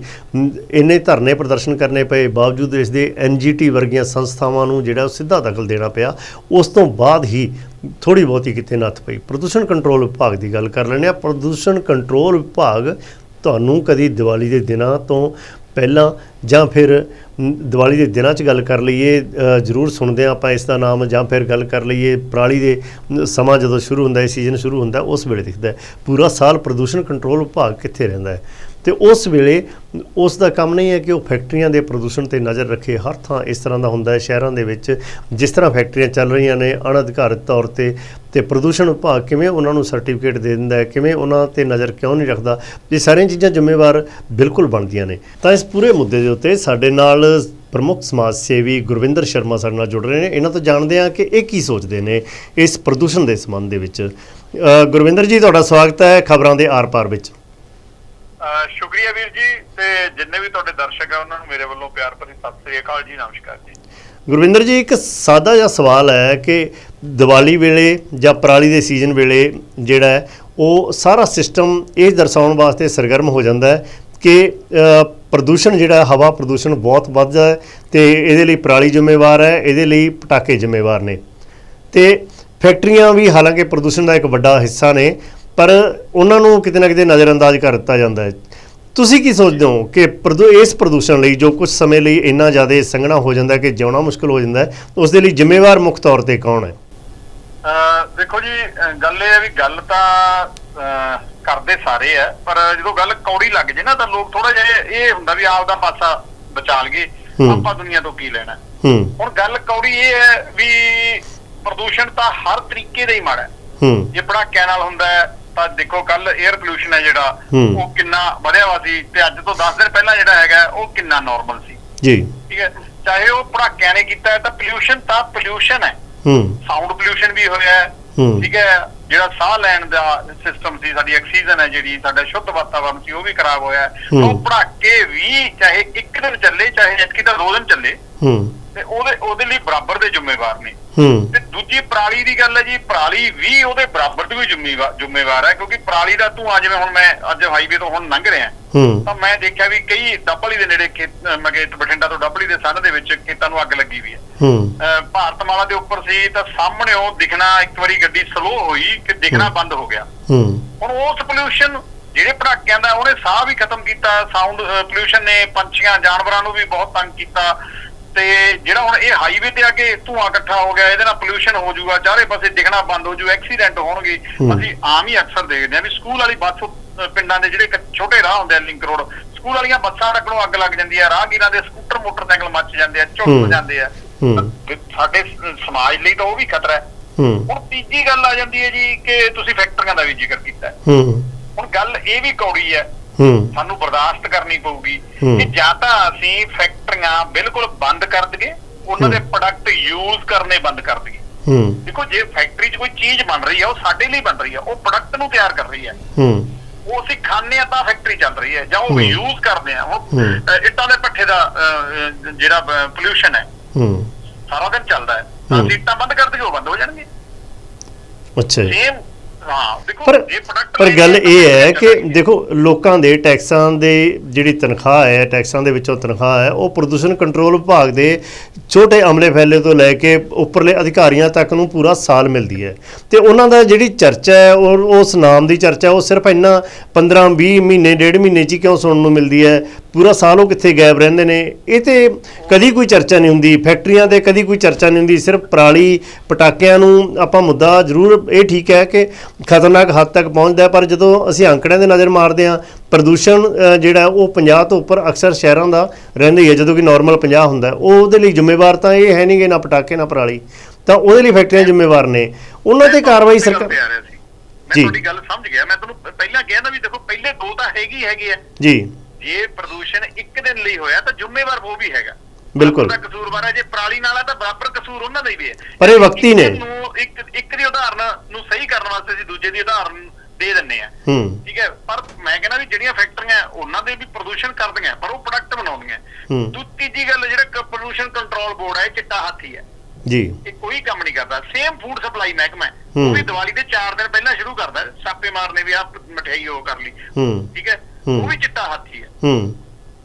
ਇੰਨੇ ਧਰਨੇ ਪ੍ਰਦਰਸ਼ਨ ਕਰਨੇ ਪਏ। ਬਾਵਜੂਦ ਇਸ ਦੇ ਐਨਜੀਟੀ ਵਰਗੀਆਂ ਸੰਸਥਾਵਾਂ ਨੂੰ ਜਿਹੜਾ ਉਹ ਸਿੱਧਾ ਦਖਲ ਦੇਣਾ ਪਿਆ, ਉਸ ਤੋਂ ਬਾਅਦ ਹੀ ਥੋੜੀ ਬਹੁਤੀ ਕਿਤੇ ਨੱਥ ਪਈ। ਪ੍ਰਦੂਸ਼ਣ ਕੰਟਰੋਲ ਵਿਭਾਗ ਦੀ ਗੱਲ ਕਰ ਲੈਂਦੇ ਆ ਪ੍ਰਦੂਸ਼ਣ ਕੰਟਰੋਲ ਵਿਭਾਗ ਤੁਹਾਨੂੰ ਕਦੀ ਦੀਵਾਲੀ ਦੇ ਦਿਨਾਂ ਤੋਂ ਪਹਿਲਾਂ ਜਾਂ ਫਿਰ ਦੀਵਾਲੀ ਦੇ ਦਿਨਾਂ 'ਚ ਗੱਲ ਕਰ ਲਈਏ ਜ਼ਰੂਰ ਸੁਣਦੇ ਹਾਂ ਆਪਾਂ ਇਸ ਦਾ ਨਾਮ, ਜਾਂ ਫਿਰ ਗੱਲ ਕਰ ਲਈਏ ਪਰਾਲੀ ਦੇ ਸਮਾਂ ਜਦੋਂ ਸ਼ੁਰੂ ਹੁੰਦਾ ਹੈ ਸੀਜ਼ਨ ਸ਼ੁਰੂ ਹੁੰਦਾ ਉਸ ਵੇਲੇ ਦਿਖਦਾ ਪੂਰਾ ਸਾਲ ਪ੍ਰਦੂਸ਼ਣ ਕੰਟਰੋਲ ਵਿਭਾਗ ਕਿੱਥੇ ਰਹਿੰਦਾ ਹੈ? ਤੇ ਉਸ ਵੇਲੇ ਉਸ ਦਾ ਕੰਮ ਨਹੀਂ ਹੈ ਕਿ ਉਹ ਫੈਕਟਰੀਆਂ ਦੇ ਪ੍ਰਦੂਸ਼ਣ ਤੇ ਨਜ਼ਰ ਰੱਖੇ। ਹਰ ਥਾਂ ਇਸ ਤਰ੍ਹਾਂ ਦਾ ਹੁੰਦਾ ਹੈ। ਸ਼ਹਿਰਾਂ ਦੇ ਵਿੱਚ ਜਿਸ ਤਰ੍ਹਾਂ ਫੈਕਟਰੀਆਂ ਚੱਲ ਰਹੀਆਂ ਨੇ, ਅਣਅਧਿਕਾਰਤ ਤੌਰ ਤੇ ਤੇ ਪ੍ਰਦੂਸ਼ਣ ਵਿਭਾਗ ਕਿਵੇਂ ਉਹਨਾਂ ਨੂੰ ਸਰਟੀਫਿਕੇਟ ਦੇ ਦਿੰਦਾ ਹੈ, ਕਿਵੇਂ ਉਹਨਾਂ ਤੇ ਨਜ਼ਰ ਕਿਉਂ ਨਹੀਂ ਰੱਖਦਾ, ਇਹ ਸਾਰੀਆਂ ਚੀਜ਼ਾਂ ਜ਼ਿੰਮੇਵਾਰ ਬਿਲਕੁਲ ਬਣਦੀਆਂ ਨੇ। ਤਾਂ ਇਸ ਪੂਰੇ ਮੁੱਦੇ ਦੇ ਉੱਤੇ ਸਾਡੇ ਨਾਲ ਪ੍ਰਮੁੱਖ ਸਮਾਜ ਸੇਵੀ ਗੁਰਵਿੰਦਰ ਸ਼ਰਮਾ ਸਾਡੇ ਨਾਲ ਜੁੜ ਰਹੇ ਨੇ। ਇਹਨਾਂ ਤੋਂ ਜਾਣਦੇ ਹਾਂ ਕਿ ਇਹ ਕੀ ਸੋਚਦੇ ਨੇ ਇਸ ਪ੍ਰਦੂਸ਼ਣ ਦੇ ਸੰਬੰਧ ਦੇ ਵਿੱਚ। ਗੁਰਵਿੰਦਰ ਜੀ, ਤੁਹਾਡਾ ਸਵਾਗਤ ਹੈ ਖਬਰਾਂ ਦੇ ਆਰ-ਪਾਰ ਵਿੱਚ। ਸ਼ੁਕਰੀਆ ਵੀਰ ਜੀ ਤੇ ਜਿੰਨੇ ਵੀ ਤੁਹਾਡੇ ਦਰਸ਼ਕ ਆ, ਉਹਨਾਂ ਨੂੰ ਮੇਰੇ ਵੱਲੋਂ ਪਿਆਰ ਭਰੀ ਸਤਿ ਸ੍ਰੀ ਅਕਾਲ ਜੀ, ਨਮਸਕਾਰ ਜੀ। ਗੁਰਵਿੰਦਰ ਜੀ, ਇੱਕ ਸਾਦਾ ਜਿਹਾ ਸਵਾਲ ਹੈ ਕਿ ਦੀਵਾਲੀ ਵੇਲੇ ਜਾਂ ਪਰਾਲੀ ਦੇ ਸੀਜ਼ਨ ਵੇਲੇ ਜਿਹੜਾ ਹੈ, ਉਹ ਸਾਰਾ ਸਿਸਟਮ ਇਹ ਦਰਸਾਉਣ ਵਾਸਤੇ ਸਰਗਰਮ ਹੋ ਜਾਂਦਾ ਹੈ ਕਿ ਪ੍ਰਦੂਸ਼ਣ ਜਿਹੜਾ ਹਵਾ ਪ੍ਰਦੂਸ਼ਣ ਬਹੁਤ ਵੱਧਦਾ ਹੈ ਤੇ ਇਹਦੇ ਲਈ ਪਰਾਲੀ ਜ਼ਿੰਮੇਵਾਰ ਹੈ, ਇਹਦੇ ਲਈ ਪਟਾਕੇ ਜ਼ਿੰਮੇਵਾਰ ਨੇ। ਤੇ ਫੈਕਟਰੀਆਂ ਵੀ ਹਾਲਾਂਕਿ ਪ੍ਰਦੂਸ਼ਣ ਦਾ ਇੱਕ ਵੱਡਾ ਹਿੱਸਾ ਨੇ ਪਰ ਉਹਨਾਂ ਨੂੰ ਕਿਤੇ ਨਾ ਕਿਤੇ ਨਜ਼ਰਅੰਦਾਜ਼ ਕਰ ਦਿੱਤਾ ਜਾਂਦਾ ਹੈ। ਤੁਸੀਂ ਕੀ ਸੋਚਦੇ ਹੋ ਕਿ ਇਸ ਪ੍ਰਦੂਸ਼ਣ ਲਈ ਜੋ ਕੁਝ ਸਮੇਂ ਲਈ ਇੰਨਾ ਜ਼ਿਆਦਾ ਸੰਘਣਾ ਹੋ ਜਾਂਦਾ ਕਿ ਜਿਉਣਾ ਮੁਸ਼ਕਲ ਹੋ ਜਾਂਦਾ ਉਸ ਦੇ ਲਈ ਜ਼ਿੰਮੇਵਾਰ ਮੁੱਖ ਤੌਰ ਤੇ ਕੌਣ ਹੈ? ਦੇਖੋ ਜੀ ਗੱਲ ਇਹ ਹੈ ਵੀ ਗੱਲ ਤਾਂ ਕਰਦੇ ਸਾਰੇ ਆ ਪਰ ਜਦੋਂ ਗੱਲ ਕੌੜੀ ਲੱਗ ਜੇ ਨਾ ਤਾਂ ਲੋਕ ਥੋੜਾ ਜਿਹਾ ਇਹ ਹੁੰਦਾ ਵੀ ਆਪਦਾ ਪਾਸਾ ਬਚਾ ਹੂੰ। ਆਪਾਂ ਦੁਨੀਆ ਤੋਂ ਕੀ ਲੈਣਾ? ਹੁਣ ਗੱਲ ਕੌੜੀ ਇਹ ਹੈ ਵੀ ਪ੍ਰਦੂਸ਼ਣ ਤਾਂ ਹਰ ਤਰੀਕੇ ਦਾ ਹੀ ਮਾੜਾ ਹੈ। ਹੂੰ। ਜੇ ਪੜਾਕਿਆਂ ਨਾਲ ਹੁੰਦਾ ਹੈ ਤਾਂ ਦੇਖੋ ਕੱਲ 에ਅਰ ਪੋਲੂਸ਼ਨ ਹੈ ਜਿਹੜਾ। ਉਹ ਕਿੰਨਾ ਵਧਿਆ ਵਾ ਸੀ ਤੇ ਅੱਜ ਤੋਂ 10 ਦਿਨ ਪਹਿਲਾਂ ਜਿਹੜਾ ਹੈਗਾ ਉਹ ਕਿੰਨਾ ਨਾਰਮਲ ਸੀ। ਜੀ। ਠੀਕ ਹੈ। ਚਾਹੇ ਉਹ ਪੜਾਕਿਆਂ ਨੇ ਕੀਤਾ ਤਾਂ ਪੋਲੂਸ਼ਨ ਤਾਂ ਪੋਲੂਸ਼ਨ ਹੈ। ਹੂੰ। ਸਾਊਂਡ ਪੋਲੂਸ਼ਨ ਵੀ ਹੋਇਆ ਹੈ। ਠੀਕ ਹੈ। ਜਿਹੜਾ ਸਾਹ ਲੈਣ ਦਾ ਸਿਸਟਮ ਸੀ ਸਾਡੀ ਆਕਸੀਜਨ ਹੈ ਜਿਹੜੀ ਸਾਡਾ ਸ਼ੁੱਧ ਵਾਤਾਵਰਨ ਸੀ ਉਹ ਵੀ ਖਰਾਬ ਹੋਇਆ। ਉਹ ਪੜਾਕੇ ਵੀ ਚਾਹੇ ਇੱਕ ਦਿਨ ਚੱਲੇ ਚਾਹੇ ਇਤਕੀ ਤਾਂ ਦੋ ਦਿਨ ਚੱਲੇ ਹੂੰ। ਤੇ ਉਹਦੇ ਉਹਦੇ ਲਈ ਬਰਾਬਰ ਦੇ ਜ਼ਿੰਮੇਵਾਰ ਨੇ। ਹੂੰ। ਤੇ ਦੂਜੀ ਪਰਾਲੀ ਦੀ ਗੱਲ ਹੈ ਜੀ ਪਰਾਲੀ ਵੀ ਉਹਦੇ ਬਰਾਬਰ ਦੀ ਜ਼ਿੰਮੇਵਾਰ ਜ਼ਿੰਮੇਵਾਰ ਹੈ ਕਿਉਂਕਿ ਪਰਾਲੀ ਦਾ ਧੂਆਂ ਜਿਵੇਂ ਹੁਣ ਮੈਂ ਅੱਜ ਹਾਈਵੇ ਤੋਂ ਹੁਣ ਲੰਘ ਰਿਹਾ ਹੂੰ। ਤਾਂ ਮੈਂ ਦੇਖਿਆ ਵੀ ਕਈ ਡੱਬਲੀ ਦੇ ਨੇੜੇ ਮਗੇ ਬਠਿੰਡਾ ਤੋਂ ਡੱਬਲੀ ਦੇ ਸੰਨ ਦੇ ਵਿੱਚ ਖੇਤਾਂ ਨੂੰ ਅੱਗ ਲੱਗੀ ਵੀ ਹੈ। ਹੂੰ। ਅਹ ਭਾਰਤਮਾਲਾ ਦੇ ਉੱਪਰ ਸੀ ਤਾਂ ਸਾਹਮਣੇ ਉਹ ਦਿਖਣਾ ਇੱਕ ਵਾਰੀ ਗੱਡੀ ਸਲੋ ਹੋਈ ਕਿ ਦਿਖਣਾ ਬੰਦ ਹੋ ਗਿਆ। ਹੂੰ। ਹੁਣ ਉਸ ਪੋਲੂਸ਼ਨ ਜਿਹੜੇ ਪੜਾਕਿਆਂ ਦਾ ਉਹਨੇ ਸਾਹ ਵੀ ਖਤਮ ਕੀਤਾ ਸਾਊਂਡ ਪੋਲੂਸ਼ਨ ਨੇ ਪੰਛੀਆਂ ਜਾਨਵਰਾਂ ਨੂੰ ਵੀ ਬਹੁਤ ਤੰਗ ਕੀਤਾ ਤੇ ਜਿਹੜਾ ਹੁਣ ਇਹ ਹਾਈਵੇ ਤੇ ਆ ਕੇ ਧੂਆਂ ਇਕੱਠਾ ਹੋ ਗਿਆ ਇਹਦੇ ਨਾਲ ਪੋਲੂਸ਼ਨ ਹੋ ਜਾਊਗਾ ਚਾਰੇ ਪਾਸੇ ਦਿਖਣਾ ਬੰਦ ਹੋ ਜਾਊ ਐਕਸੀਡੈਂਟ ਹੋਣਗੇ। ਅਸੀਂ ਆਮ ਹੀ ਅਕਸਰ ਦੇਖਦੇ ਹਾਂ ਵੀ ਸਕੂਲ ਵਾਲੀ ਬੱਸ ਪਿੰਡਾਂ ਦੇ ਜਿਹੜੇ ਛੋਟੇ ਰਾਹ ਹੁੰਦੇ ਆ ਲਿੰਕ ਰੋਡ ਸਕੂਲ ਵਾਲੀਆਂ ਬੱਸਾਂ ਲੱਗਣੋਂ ਅੱਗ ਲੱਗ ਜਾਂਦੀ ਆ ਰਾਹਗੀਰਾਂ ਦੇ ਸਕੂਟਰ ਮੋਟਰਸਾਈਕਲ ਮੱਚ ਜਾਂਦੇ ਆ ਝੁੱਟ। ਜਾਂਦੇ ਆ। ਸਾਡੇ ਸਮਾਜ ਲਈ ਤਾਂ ਉਹ ਵੀ ਖਤਰਾ ਹੈ। ਹੁਣ ਤੀਜੀ ਗੱਲ ਆ ਜਾਂਦੀ ਹੈ ਜੀ ਕਿ ਤੁਸੀਂ ਫੈਕਟਰੀਆਂ ਦਾ ਵੀ ਜ਼ਿਕਰ ਕੀਤਾ ਹੁਣ ਗੱਲ ਇਹ ਵੀ ਕੌੜੀ ਹੂੰ ਸਾਨੂੰ ਬਰਦਾਸ਼ਤ ਕਰਨੀ ਪਊਗੀ। ਕਿ ਜਾਂ ਤਾਂ ਅਸੀਂ ਫੈਕਟਰੀਆਂ ਬਿਲਕੁਲ ਬੰਦ ਕਰ ਦਈਏ ਉਹਨਾਂ ਦੇ। ਪ੍ਰੋਡਕਟ ਯੂਜ਼ ਕਰਨੇ ਬੰਦ ਕਰ ਦਈਏ ਹੂੰ ਦੇਖੋ ਜੇ ਫੈਕਟਰੀ 'ਚ ਕੋਈ ਚੀਜ਼ ਬਣ ਰਹੀ ਹੈ ਉਹ ਸਾਡੇ ਲਈ ਬਣ ਰਹੀ ਹੈ ਉਹ ਪ੍ਰੋਡਕਟ ਨੂੰ ਤਿਆਰ ਕਰ ਰਹੀ ਹੈ ਹੂੰ ਉਹ ਅਸੀਂ ਖਾਂਦੇ ਆ ਤਾਂ ਫੈਕਟਰੀ ਚੱਲ ਰਹੀ ਹੈ ਜਾਂ ਉਹ। ਯੂਜ਼ ਕਰਦੇ ਆ ਹੁਣ ਹੂੰ। ਅ, ਇੱਟਾਂ ਦੇ ਭੱਠੇ ਦਾ ਜਿਹੜਾ ਪੋਲੂਸ਼ਨ ਹੈ ਹੂੰ ਸਾਰਾ ਦਿਨ ਚੱਲਦਾ ਹੈ। ਅਸੀਂ ਇੱਟਾਂ ਬੰਦ ਕਰ ਦਈਏ ਉਹ ਬੰਦ ਹੋ ਜਾਣਗੇ ਅੱਛਾ ਜੀ ਹਾਂ ਦੇਖੋ ਪਰ ਪਰ ਗੱਲ ਇਹ ਹੈ ਕਿ। ਦੇਖੋ ਲੋਕਾਂ ਦੇ ਟੈਕਸਾਂ ਦੇ ਜਿਹੜੀ ਤਨਖਾਹ ਹੈ ਟੈਕਸਾਂ ਦੇ ਵਿੱਚੋਂ ਤਨਖਾਹ ਹੈ ਉਹ ਪ੍ਰਦੂਸ਼ਣ ਕੰਟਰੋਲ ਵਿਭਾਗ ਦੇ ਛੋਟੇ ਅਮਲੇ ਫੈਲੇ ਤੋਂ ਲੈ ਕੇ ਉੱਪਰਲੇ ਅਧਿਕਾਰੀਆਂ ਤੱਕ ਨੂੰ ਪੂਰਾ ਸਾਲ ਮਿਲਦੀ ਹੈ ਤੇ ਉਹਨਾਂ ਦਾ ਜਿਹੜੀ ਚਰਚਾ ਹੈ ਉਹ ਉਸ ਨਾਮ ਦੀ ਚਰਚਾ ਉਹ ਸਿਰਫ ਇੰਨਾ 15 20 ਮਹੀਨੇ ਡੇਢ ਮਹੀਨੇ 'ਚ ਹੀ ਕਿਉਂ ਸੁਣਨ ਨੂੰ ਮਿਲਦੀ ਹੈ ਪੂਰਾ ਸਾਲ ਉਹ ਕਿੱਥੇ ਗਾਇਬ ਰਹਿੰਦੇ ਨੇ। ਇਹ ਤੇ ਕਦੀ ਕੋਈ ਚਰਚਾ ਨਹੀਂ ਹੁੰਦੀ। ਫੈਕਟਰੀਆਂ ਤੇ ਕਦੀ ਕੋਈ ਚਰਚਾ ਨਹੀਂ ਹੁੰਦੀ। ਸਿਰਫ ਪਰਾਲੀ ਪਟਾਕਿਆਂ ਨੂੰ ਆਪਾਂ ਮੁੱਦਾ ਜ਼ਰੂਰ ਇਹ ਠੀਕ ਹੈ ਕਿ ਖਤਰਨਾਕ ਹੱਦ ਤੱਕ ਪਹੁੰਚਦਾ ਪਰ ਜਦੋਂ ਅਸੀਂ ਅੰਕੜਿਆਂ ਦੇ ਨਜ਼ਰ ਮਾਰਦੇ ਹਾਂ ਪ੍ਰਦੂਸ਼ਣ ਜਿਹੜਾ ਉਹ 50 ਤੋਂ ਉੱਪਰ ਅਕਸਰ ਸ਼ਹਿਰਾਂ ਦਾ ਰਹਿੰਦਾ ਹੀ ਹੈ ਜਦੋਂ ਕਿ ਨਾਰਮਲ 50 ਹੁੰਦਾ। ਉਹ ਉਹਦੇ ਲਈ ਜ਼ਿੰਮੇਵਾਰ ਤਾਂ ਇਹ ਹੈ ਨਹੀਂ ਕਿ ਨਾ ਪਟਾਕੇ ਨਾ ਪਰਾਲੀ। ਤਾਂ ਉਹਦੇ ਲਈ ਫੈਕਟਰੀਆਂ ਜ਼ਿੰਮੇਵਾਰ ਨੇ। ਉਹਨਾਂ ਤੇ ਕਾਰਵਾਈ ਸਰਕਾਰ ਮੈਂ। ਤੁਹਾਡੀ ਗੱਲ ਸਮਝ ਗਿਆ। ਮੈਂ ਤੁਹਾਨੂੰ ਪਹਿਲਾਂ ਕਿਹਾ ਨਾ ਵੀ ਦੇਖੋ ਪਹਿਲੇ ਦੋ ਤਾਂ ਹੈਗੀ ਹੀ ਹੈਗੇ ਆ। ਜੀ। ਜੇ ਪ੍ਰਦੂਸ਼ਣ ਇੱਕ ਦਿਨ ਲਈ ਹੋਇਆ ਤਾਂ ਜ਼ਿੰਮੇਵਾਰ ਉਹ ਵੀ ਹੈਗਾ। ਬਿਲਕੁਲ। ਉਹਦਾ ਕਸੂਰਵਾਰ ਹੈ ਜੇ ਪਰਾਲੀ ਨਾਲ ਹੈ ਤਾਂ ਬਰਾਬਰ ਕਸੂਰ ਉਹਨਾਂ ਦਾ ਹੀ ਵੀ ਹੈ। ਪਰ ਇਹ ਵਕਤੀ ਨੇ। ਇੱਕ ਨੂੰ ਇੱਕ ਇੱਕ ਦੀ ਉਦਾਹਰਨ ਨੂੰ ਸਹੀ ਕਰਨ ਵਾਸਤੇ ਅਸੀਂ ਦੂਜੇ ਦੀ ਉਦਾਹਰਨ ਦੇ ਦਿੰਨੇ ਆ ਠੀਕ ਹੈ ਪਰ ਮੈਂ ਕਹਿੰਦਾ ਵੀ ਜਿਹੜੀਆਂ ਫੈਕਟਰੀਆਂ ਉਹਨਾਂ ਦੇ ਵੀ ਪ੍ਰਦੂਸ਼ਣ ਕਰਦੀਆਂ ਪਰ ਉਹ ਪ੍ਰੋਡਕਟ ਬਣਾਉਂਦੀਆਂ। ਹੂੰ। ਦੂ ਤੀਜੀ ਗੱਲ ਜਿਹੜਾ ਪੋਲੂਸ਼ਨ ਕੰਟਰੋਲ ਬੋਰਡ ਹੈ ਚਿੱਟਾ ਹਾਥੀ ਹੈ। ਜੀ। ਇਹ ਕੋਈ ਕੰਮ ਨਹੀਂ ਕਰਦਾ। ਸੇਮ ਫੂਡ ਸਪਲਾਈ ਮਹਿਕਮਾ। ਉਹ ਵੀ ਦੀਵਾਲੀ ਦੇ 4 ਦਿਨ ਪਹਿਲਾਂ ਸ਼ੁਰੂ ਕਰਦਾ। ਛਾਪੇ ਮਾਰਨੇ ਵੀ ਆ ਮਠਿਆਈ ਉਹ ਕਰ ਲਈ। ਹੂੰ। ਠੀਕ ਹੂੰ। ਉਹ ਵੀ ਚਿੱਟਾ ਹਾਥੀ ਹੈ। ਹੂੰ।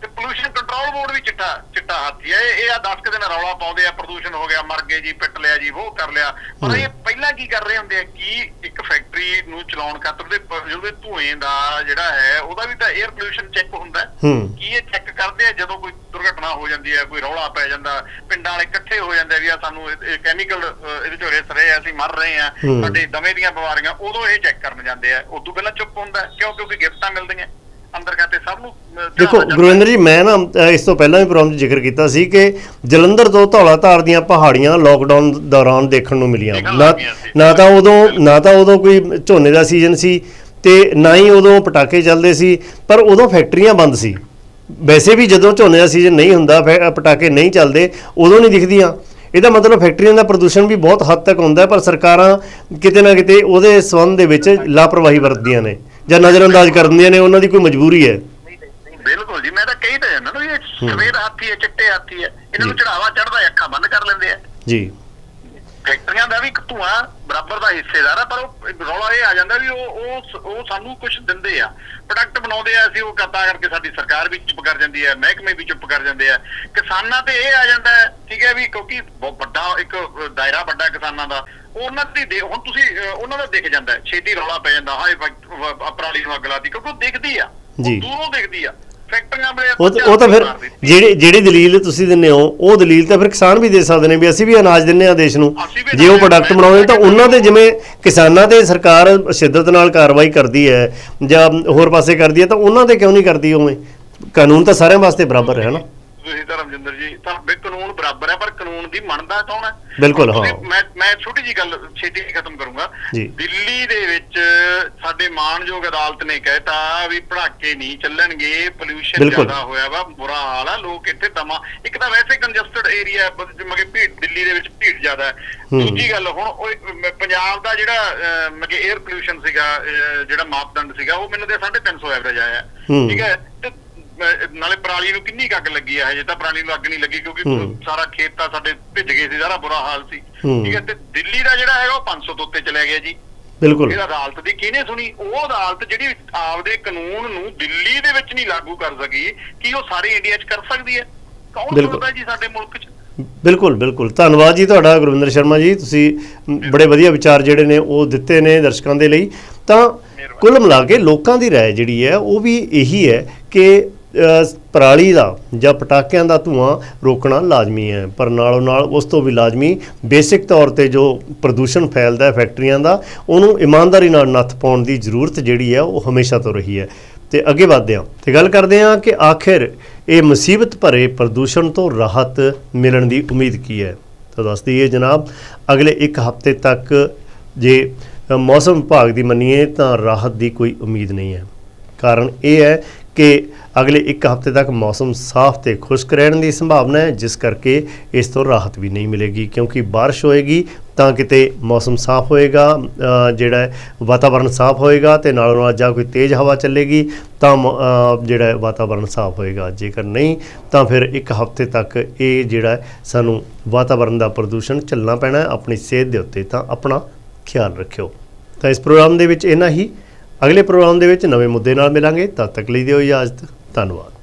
ਤੇ ਪੋਲੂਸ਼ਨ ਕੰਟਰੋਲ ਬੋਰਡ ਵੀ ਚਿੱਟਾ ਚਿੱਟਾ ਹਾਥੀ ਹੈ। ਇਹ ਇਹ ਆ 10 ਕੁ ਦਿਨ ਰੌਲਾ ਪਾਉਂਦੇ ਆ ਪ੍ਰਦੂਸ਼ਣ ਹੋ ਗਿਆ ਮਰ ਗਏ ਜੀ ਪਿੱਟ ਲਿਆ ਜੀ ਉਹ ਕਰ ਲਿਆ। ਪਰ ਇਹ ਪਹਿਲਾਂ ਕੀ ਕਰ ਰਹੇ ਹੁੰਦੇ ਆ? ਕਿ ਇੱਕ ਫੈਕਟਰੀ ਨੂੰ ਚਲਾਉਣ ਖਾਤਰ ਪ- ਉਹਦੇ ਧੂਏ ਦਾ ਜਿਹੜਾ ਹੈ ਉਹਦਾ ਵੀ ਤਾਂ 에ਅਰ ਪੋਲੂਸ਼ਨ ਚੈੱਕ ਹੁੰਦਾ ਕੀ ਇਹ ਚੈੱਕ ਕਰਦੇ ਆ? ਜਦੋਂ ਕੋਈ ਦੁਰਘਟਨਾ ਹੋ ਜਾਂਦੀ ਹੈ ਕੋਈ ਰੌਲਾ ਪੈ ਜਾਂਦਾ ਪਿੰਡਾਂ ਵਾਲੇ ਇਕੱਠੇ ਹੋ ਜਾਂਦੇ ਵੀ ਆ ਸਾਨੂੰ ਕੈਮੀਕਲ ਇਹਦੇ ਚੋਂ ਰਿਸ ਰਹੇ ਆ ਅਸੀਂ ਮਰ ਰਹੇ ਆ। ਸਾਡੇ ਦਮੇ ਦੀਆਂ ਬਿਮਾਰੀਆਂ ਉਦੋਂ ਇਹ ਚੈੱਕ ਕਰਨ ਜਾਂਦੇ ਆ। ਉਦੋਂ ਪਹਿਲਾਂ ਚੁੱਪ ਹੁੰਦਾ ਕਿਉਂ? ਕਿਉਂਕਿ ਗਿਫਟਾਂ ਮਿਲਦੀਆਂ। ਅੰਦਰ ਖਾਤੇ ਸਭ ਨੂੰ ਦੇਖੋ। ਗੁਰਵਿੰਦਰ ਜੀ ਮੈਂ ਨਾ ਇਸ ਤੋਂ ਪਹਿਲਾਂ ਵੀ ਪ੍ਰੋਗਰਾਮ 'ਚ ਜ਼ਿਕਰ ਕੀਤਾ ਸੀ ਕਿ ਜਲੰਧਰ ਤੋਂ ਧੌਲਾ ਧਾਰ ਦੀਆਂ ਪਹਾੜੀਆਂ ਲੋਕਡਾਊਨ ਦੌਰਾਨ ਦੇਖਣ ਨੂੰ ਮਿਲੀਆਂ ਨਾ। ਨਾ ਤਾਂ ਉਦੋਂ ਨਾ ਤਾਂ ਉਦੋਂ ਕੋਈ ਝੋਨੇ ਦਾ ਸੀਜ਼ਨ ਸੀ ਤੇ ਨਾ ਹੀ ਉਦੋਂ ਪਟਾਕੇ ਚੱਲਦੇ ਸੀ ਪਰ ਉਦੋਂ ਫੈਕਟਰੀਆਂ ਬੰਦ ਸੀ ਵੈਸੇ ਵੀ ਜਦੋਂ ਝੋਨੇ ਦਾ ਸੀਜ਼ਨ ਨਹੀਂ ਹੁੰਦਾ ਪਟਾਕੇ ਨਹੀਂ ਚੱਲਦੇ ਉਦੋਂ ਨਹੀਂ ਦਿਖਦੀਆਂ ਇਹਦਾ ਮਤਲਬ ਫੈਕਟਰੀਆਂ ਦਾ ਪ੍ਰਦੂਸ਼ਣ ਵੀ ਬਹੁਤ ਹੱਦ ਤੱਕ ਹੁੰਦਾ ਪਰ ਸਰਕਾਰਾਂ ਕਿਤੇ ਨਾ ਕਿਤੇ ਉਹਦੇ ਸੰਬੰਧ ਦੇ ਵਿੱਚ ਲਾਪਰਵਾਹੀ ਵਰਤਦੀਆਂ ਨੇ ਜਾਂ ਨਜ਼ਰਅੰਦਾਜ਼ ਕਰ ਦਿੰਦੀਆਂ ਨੇ ਉਹਨਾਂ ਦੀ ਕੋਈ ਮਜਬੂਰੀ ਹੈ? ਬਿਲਕੁਲ ਜੀ ਮੈਂ ਤਾਂ ਕਹੀ ਤਾਂ ਜਾਂਦਾ ਨਾ ਵੀ ਇਹ ਸਵੇਰ ਹਾਥੀ ਹੈ ਚਿੱਟੇ ਹਾਥੀ ਹੈ ਇਹਨਾਂ ਨੂੰ ਚੜਾਵਾ ਚੜਦਾ ਅੱਖਾਂ ਬੰਦ ਕਰ ਲੈਂਦੇ ਆ। ਜੀ। ਫੈਕਟਰੀਆਂ ਦਾ ਵੀ ਇੱਕ ਧੂਆਂ ਬਰਾਬਰ ਦਾ ਹਿੱਸੇਦਾਰ ਆ ਪਰ ਉਹ ਰੌਲਾ ਇਹ ਆ ਜਾਂਦਾ ਵੀ ਉਹ ਉਹ ਉਹ ਸਾਨੂੰ ਕੁਝ ਦਿੰਦੇ ਆ। ਪ੍ਰੋਡਕਟ ਬਣਾਉਂਦੇ ਆ ਅਸੀਂ ਉਹ ਕਰਤਾ ਕਰਕੇ ਸਾਡੀ ਸਰਕਾਰ ਵੀ ਚੁੱਪ ਕਰ ਜਾਂਦੀ ਹੈ ਮਹਿਕਮੇ ਵੀ ਚੁੱਪ ਕਰ ਜਾਂਦੇ ਆ। ਕਿਸਾਨਾਂ ਤੇ ਇਹ ਆ ਜਾਂਦਾ ਠੀਕ ਹੈ ਵੀ ਕਿਉਂਕਿ ਬਹੁਤ ਵੱਡਾ ਇੱਕ ਦਾਇਰਾ ਵੱਡਾ ਕਿਸਾਨਾਂ ਦਾ ਉਹਨਾਂ ਦੀ ਦੇ- ਹੁਣ ਤੁਸੀਂ ਉਹਨਾਂ ਦਾ ਦਿਖ ਜਾਂਦਾ ਛੇਤੀ ਰੌਲਾ ਪੈ ਜਾਂਦਾ ਹਾਏ ਪਰਾਲੀ ਨੂੰ ਅੱਗ ਲਾਤੀ ਕਿਉਂਕਿ ਉਹ ਦਿਖਦੀ ਆ। ਦੂਰੋਂ ਦਿਖਦੀ ਆ। ਫੈਕਟਰੀਆਂ ਵੇਲੇ ਉਹ ਤਾਂ- ਤਾਂ ਫਿਰ ਜਿਹੜੀ ਜਿਹੜੀ ਦਲੀਲ ਤੁਸੀਂ ਦਿੰਦੇ ਹੋ ਉਹ ਦਲੀਲ ਤਾਂ ਫਿਰ ਕਿਸਾਨ ਵੀ ਦੇ ਸਕਦੇ ਨੇ ਵੀ ਅਸੀਂ ਵੀ ਅਨਾਜ ਦਿੰਨੇ ਆ ਦੇਸ਼ ਨੂੰ। ਜੇ ਉਹ ਪ੍ਰੋਡਕਟ ਬਣਾਉਂਦੇ ਤਾਂ। ਉਹਨਾਂ ਤੇ ਜਿਵੇਂ ਕਿਸਾਨਾਂ ਤੇ ਸਰਕਾਰ ਸ਼ਿੱਦਤ ਨਾਲ ਕਾਰਵਾਈ ਕਰਦੀ ਹੈ ਜਾਂ ਹੋਰ ਪਾਸੇ ਕਰਦੀ ਹੈ ਤਾਂ ਉਹਨਾਂ ਤੇ ਕਿਉਂ ਨਹੀਂ ਕਰਦੀ ਉਵੇਂ? ਕਾਨੂੰਨ ਤਾਂ ਸਾਰਿਆਂ ਵਾਸਤੇ ਬਰਾਬਰ ਹੈ ਨਾ। ਤੁਸੀਂ ਧਰਮਜਿੰਦਰ ਜੀ ਤਾਂ ਵੀ ਕਾਨੂੰਨ ਬਰਾਬਰ ਹੈ ਪਰ ਕਾਨੂੰਨ ਦੀ ਮੰਨਦਾ ਕੌਣ ਹੈ? ਬਿਲਕੁਲ, ਹਾਂ। ਮੈਂ ਮੈਂ ਛੋਟੀ ਜੀ ਗੱਲ ਛੇਤੀ ਖਤਮ ਕਰੂੰਗਾ। ਦਿੱਲੀ ਦੇ ਵਿੱਚ ਸਾਡੇ ਮਾਣਯੋਗ ਅਦਾਲਤ ਨੇ ਕਹਿਤਾ ਵੀ ਪੜਾਕੇ ਨਹੀਂ ਚੱਲਣਗੇ ਪੋਲੂਸ਼ਨ। ਜ਼ਿਆਦਾ ਹੋਇਆ ਵਾ ਬੁਰਾ ਹਾਲ ਆ ਲੋਕ ਇੱਥੇ ਦਮਾ ਇੱਕ ਤਾਂ ਵੈਸੇ ਕੰਜਸਟਡ ਏਰੀਆ ਮਗੇ ਭੀੜ ਦਿੱਲੀ ਦੇ ਵਿੱਚ ਭੀੜ ਜ਼ਿਆਦਾ ਹੈ। ਦੂਜੀ ਗੱਲ ਹੁਣ ਪੰਜਾਬ ਦਾ ਜਿਹੜਾ ਮਗੇ 에ਅਰ ਪੋਲੂਸ਼ਨ ਸੀਗਾ ਜਿਹੜਾ ਮਾਪਦੰਡ ਸੀਗਾ ਉਹ ਮੈਨੂੰ ਦੇ 350 ਐਵਰੇਜ ਆਇਆ। ਠੀਕ ਹੈ ਤੇ ਨਾਲੇ ਪਰਾਲੀ ਨੂੰ ਕਿੰਨੀ ਕੁ ਅੱਗ ਲੱਗੀ ਹੈ ਹਜੇ ਤਾਂ ਪਰਾਲੀ ਨੂੰ ਅੱਗ ਨਹੀਂ ਲੱਗੀ ਕਿਉਂਕਿ ਹੂੰ। ਸਾਰਾ ਖੇਤ ਤਾਂ ਸਾਡੇ ਭਿੱਜ ਗਏ ਸੀ ਸਾਰਾ ਬੁਰਾ ਹਾਲ ਸੀ ਹੂੰ। ਠੀਕ ਹੈ ਤੇ ਦਿੱਲੀ ਦਾ ਜਿਹੜਾ ਹੈਗਾ ਉਹ 500 ਤੋਂ ਉੱਤੇ ਚਲੇ ਗਿਆ ਜੀ ਬਿਲਕੁਲ ਇਹ ਅਦਾਲਤ ਦੀ ਕਿਹਨੇ ਸੁਣੀ ਉਹ ਅਦਾਲਤ ਜਿਹੜੀ ਆਪਦੇ ਕਾਨੂੰਨ ਨੂੰ ਦਿੱਲੀ ਦੇ ਵਿੱਚ ਨਹੀਂ ਲਾਗੂ ਕਰ ਸਕੀ ਕੀ ਉਹ ਸਾਰੇ ਇੰਡੀਆ 'ਚ ਕਰ ਸਕਦੀ ਹੈ ਕੌਣ ਬਿਲਕੁਲ। ਸੁਣਦਾ ਜੀ ਸਾਡੇ ਮੁਲਕ 'ਚ ਬਿਲਕੁਲ ਬਿਲਕੁਲ ਧੰਨਵਾਦ ਜੀ ਤੁਹਾਡਾ ਗੁਰਵਿੰਦਰ ਸ਼ਰਮਾ ਜੀ ਤੁਸੀਂ ਮ, ਬੜੇ ਵਧੀਆ ਵਿਚਾਰ ਜਿਹੜੇ ਨੇ ਉਹ ਦਿੱਤੇ ਨੇ ਦਰਸ਼ਕਾਂ ਦੇ ਲਈ ਤਾਂ ਕੁੱਲ ਮਿਲਾ ਕੇ ਲੋਕਾਂ ਦੀ رائے ਜਿਹੜੀ ਹੈ ਉਹ ਵੀ ਇਹੀ ਹੈ ਕਿ ਅ, ਪਰਾਲੀ ਦਾ ਜਾਂ ਪਟਾਕਿਆਂ ਦਾ ਧੂਆਂ ਰੋਕਣਾ ਲਾਜ਼ਮੀ ਹੈ। ਪਰ ਨਾਲੋਂ ਨਾਲ ਉਸ ਤੋਂ ਵੀ ਲਾਜ਼ਮੀ ਬੇਸਿਕ ਤੌਰ ਤੇ ਜੋ ਪ੍ਰਦੂਸ਼ਣ ਫੈਲਦਾ ਹੈ ਫੈਕਟਰੀਆਂ ਦਾ, ਉਹਨੂੰ ਇਮਾਨਦਾਰੀ ਨਾਲ ਨੱਥ ਪਾਉਣ ਦੀ ਜ਼ਰੂਰਤ ਜਿਹੜੀ ਹੈ, ਉਹ ਹਮੇਸ਼ਾ ਤੋਂ ਰਹੀ ਹੈ। ਤੇ ਅੱਗੇ ਵਧਦੇ ਹਾਂ ਤੇ ਗੱਲ ਕਰਦੇ ਹਾਂ ਕਿ ਆਖਿਰ ਇਹ ਮੁਸੀਬਤ ਭਰੇ ਪ੍ਰਦੂਸ਼ਣ ਤੋਂ ਰਾਹਤ ਮਿਲਣ ਦੀ ਉਮੀਦ ਕੀ ਹੈ। ਤਾਂ ਦੱਸ ਦਈਏ ਜਨਾਬ, ਅਗਲੇ ਇੱਕ ਹਫ਼ਤੇ ਤੱਕ ਜੇ ਮੌਸਮ ਵਿਭਾਗ ਦੀ ਮੰਨੀਏ ਤਾਂ ਰਾਹਤ ਦੀ ਕੋਈ ਉਮੀਦ ਨਹੀਂ ਹੈ। ਕਾਰਨ ਇਹ ਹੈ ਕਿ ਅਗਲੇ ਇੱਕ ਹਫ਼ਤੇ ਤੱਕ ਮੌਸਮ ਸਾਫ਼ ਤੇ ਖੁਸ਼ਕ ਰਹਿਣ ਦੀ ਸੰਭਾਵਨਾ ਹੈ, ਜਿਸ ਕਰਕੇ ਇਸ ਤੋਂ ਰਾਹਤ ਵੀ ਨਹੀਂ ਮਿਲੇਗੀ। ਕਿਉਂਕਿ ਬਾਰਿਸ਼ ਹੋਏਗੀ, ਤਾਂ ਕਿਤੇ ਮੌਸਮ ਸਾਫ਼ ਹੋਏਗਾ ਜਿਹੜਾ ਹੈ ਵਾਤਾਵਰਣ ਸਾਫ਼ ਹੋਏਗਾ ਤੇ ਨਾਲੋਂ ਨਾਲ ਜਾਂ ਕੋਈ ਤੇਜ਼ ਹਵਾ ਚੱਲੇਗੀ, ਤਾਂ ਮ- ਜਿਹੜਾ ਹੈ ਵਾਤਾਵਰਣ ਸਾਫ਼ ਹੋਏਗਾ। ਜੇਕਰ ਨਹੀਂ, ਤਾਂ ਫਿਰ ਇੱਕ ਹਫ਼ਤੇ ਤੱਕ ਇਹ ਜਿਹੜਾ ਸਾਨੂੰ ਵਾਤਾਵਰਣ ਦਾ ਪ੍ਰਦੂਸ਼ਣ ਝੱਲਣਾ ਪੈਣਾ ਆਪਣੀ ਸਿਹਤ ਦੇ ਉੱਤੇ ਤਾਂ ਆਪਣਾ ਖਿਆਲ ਰੱਖਿਓ। ਤਾਂ ਇਸ ਪ੍ਰੋਗਰਾਮ ਦੇ ਵਿੱਚ ਇਹਨਾਂ ਹੀ। ਅਗਲੇ ਪ੍ਰੋਗਰਾਮ ਦੇ ਵਿੱਚ ਨਵੇਂ ਮੁੱਦੇ ਨਾਲ ਮਿਲਾਂਗੇ। ਤਦ ਤੱਕ ਲਈ ਦਿਓ ਇਜਾਜ਼ਤ। ਧੰਨਵਾਦ।